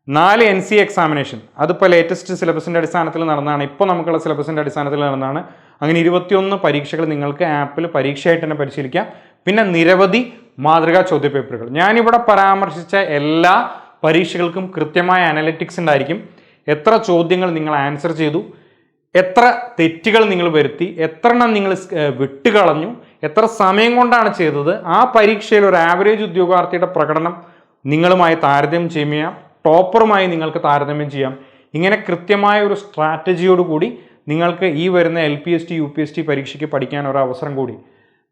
നാല് എൻ സി എക്സാമിനേഷൻ അതിപ്പോൾ ലേറ്റസ്റ്റ് സിലബസിന്റെ അടിസ്ഥാനത്തിൽ നടന്നതാണ്. ഇപ്പോൾ നമുക്കുള്ള സിലബസിന്റെ അടിസ്ഥാനത്തിൽ നടന്നതാണ്. അങ്ങനെ ഇരുപത്തിയൊന്ന് പരീക്ഷകൾ നിങ്ങൾക്ക് ആപ്പിൽ പരീക്ഷയായിട്ട് തന്നെ പരിശീലിക്കാം. പിന്നെ നിരവധി മാതൃകാ ചോദ്യപേപ്പറുകൾ. ഞാനിവിടെ പരാമർശിച്ച എല്ലാ പരീക്ഷകൾക്കും കൃത്യമായ അനലറ്റിക്സ് ഉണ്ടായിരിക്കും. എത്ര ചോദ്യങ്ങൾ നിങ്ങൾ ആൻസർ ചെയ്തു എത്ര തെറ്റുകൾ നിങ്ങൾ വരുത്തി എത്ര എണ്ണം നിങ്ങൾ വിട്ടുകളഞ്ഞു എത്ര സമയം കൊണ്ടാണ് ചെയ്തത് ആ പരീക്ഷയിൽ ഒരു ആവറേജ് ഉദ്യോഗാർത്ഥിയുടെ പ്രകടനം നിങ്ങളുമായി താരതമ്യം ചെയ്യാം ടോപ്പറുമായി നിങ്ങൾക്ക് താരതമ്യം ചെയ്യാം. ഇങ്ങനെ കൃത്യമായ ഒരു സ്ട്രാറ്റജിയോട് കൂടി നിങ്ങൾക്ക് ഈ വരുന്ന L P S T U P S T പരീക്ഷയ്ക്ക് പഠിക്കാൻ ഒരു അവസരം കൂടി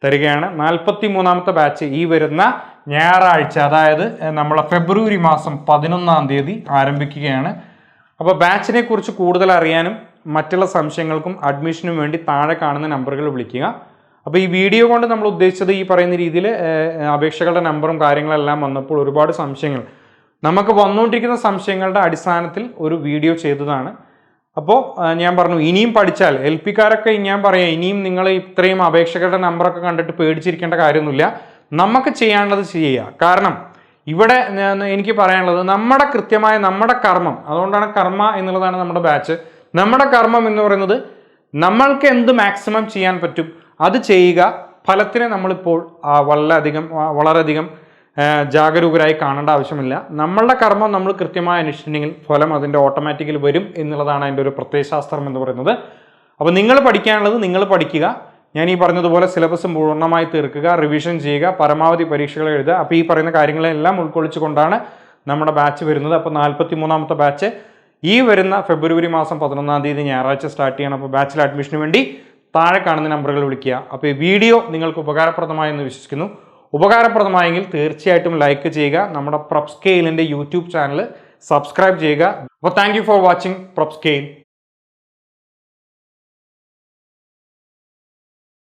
തരികയാണ്. നാൽപ്പത്തി മൂന്നാമത്തെ ബാച്ച് ഈ വരുന്ന ഞായറാഴ്ച അതായത് നമ്മളെ ഫെബ്രുവരി മാസം പതിനൊന്നാം തീയതി ആരംഭിക്കുകയാണ്. അപ്പോൾ ബാച്ചിനെ കുറിച്ച് കൂടുതൽ അറിയാനും മറ്റുള്ള സംശയങ്ങൾക്കും അഡ്മിഷനും വേണ്ടി താഴെ കാണുന്ന നമ്പറുകൾ വിളിക്കുക. അപ്പോൾ ഈ വീഡിയോ കൊണ്ട് നമ്മൾ ഉദ്ദേശിച്ചത് ഈ പറയുന്ന രീതിയിൽ അപേക്ഷകളുടെ നമ്പറും കാര്യങ്ങളെല്ലാം വന്നപ്പോൾ ഒരുപാട് സംശയങ്ങൾ. നമുക്ക് വന്നുകൊണ്ടിരിക്കുന്ന സംശയങ്ങളുടെ അടിസ്ഥാനത്തിൽ ഒരു വീഡിയോ ചെയ്തതാണ്. അപ്പോൾ ഞാൻ പറഞ്ഞു ഇനിയും പഠിച്ചാൽ എൽ പിക്കാരൊക്കെ ഞാൻ പറയാം ഇനിയും നിങ്ങൾ ഇത്രയും അപേക്ഷകരുടെ നമ്പറൊക്കെ കണ്ടിട്ട് പേടിച്ചിരിക്കേണ്ട കാര്യമൊന്നുമില്ല. നമുക്ക് ചെയ്യാനുള്ളത് ചെയ്യുക. കാരണം ഇവിടെ എനിക്ക് പറയാനുള്ളത് നമ്മുടെ കൃത്യമായ നമ്മുടെ കർമ്മം അതുകൊണ്ടാണ് കർമ്മ എന്നുള്ളതാണ് നമ്മുടെ ബാച്ച്. നമ്മുടെ കർമ്മം എന്ന് പറയുന്നത് നമ്മൾക്ക് എന്ത് മാക്സിമം ചെയ്യാൻ പറ്റും അത് ചെയ്യുക. ഫലത്തിനെ നമ്മളിപ്പോൾ വളരെയധികം വളരെയധികം ജാഗരൂകരായി കാണേണ്ട ആവശ്യമില്ല. നമ്മളുടെ കർമ്മം നമ്മൾ കൃത്യമായി അനുഷ്ഠിച്ചിട്ടുണ്ടെങ്കിൽ ഫലം അതിന്റെ ഓട്ടോമാറ്റിക്കലി വരും എന്നുള്ളതാണ് അതിന്റെ ഒരു പ്രത്യയശാസ്ത്രം എന്ന് പറയുന്നത്. അപ്പോൾ നിങ്ങൾ പഠിക്കാനുള്ളത് നിങ്ങൾ പഠിക്കുക. ഞാൻ ഈ പറഞ്ഞതുപോലെ സിലബസ് പൂർണമായി തീർക്കുക റിവിഷൻ ചെയ്യുക പരമാവധി പരീക്ഷകൾ എഴുതുക. അപ്പോൾ ഈ പറയുന്ന കാര്യങ്ങളെല്ലാം ഉൾക്കൊള്ളിച്ചുകൊണ്ടാണ് നമ്മുടെ ബാച്ച് വരുന്നത്. അപ്പോൾ നാൽപ്പത്തി മൂന്നാമത്തെ ബാച്ച് ഈ വരുന്ന ഫെബ്രുവരി മാസം പതിനൊന്നാം തീയതി ഞായറാഴ്ച സ്റ്റാർട്ട് ചെയ്യണം. അപ്പോൾ ബാച്ചിൽ അഡ്മിഷന് വേണ്ടി താഴെ കാണുന്ന നമ്പറുകൾ വിളിക്കുക. അപ്പോൾ ഈ വീഡിയോ നിങ്ങൾക്ക് ഉപകാരപ്രദമായെന്ന് വിശ്വസിക്കുന്നു. ഉപകാരപ്രദമായെങ്കിൽ തീർച്ചയായിട്ടും ലൈക്ക് ചെയ്യുക. നമ്മുടെ പ്രൊപ്സ്കെയിലിന്റെ യൂട്യൂബ് ചാനൽ സബ്സ്ക്രൈബ് ചെയ്യുക. അപ്പോൾ thank for watching Prop Scale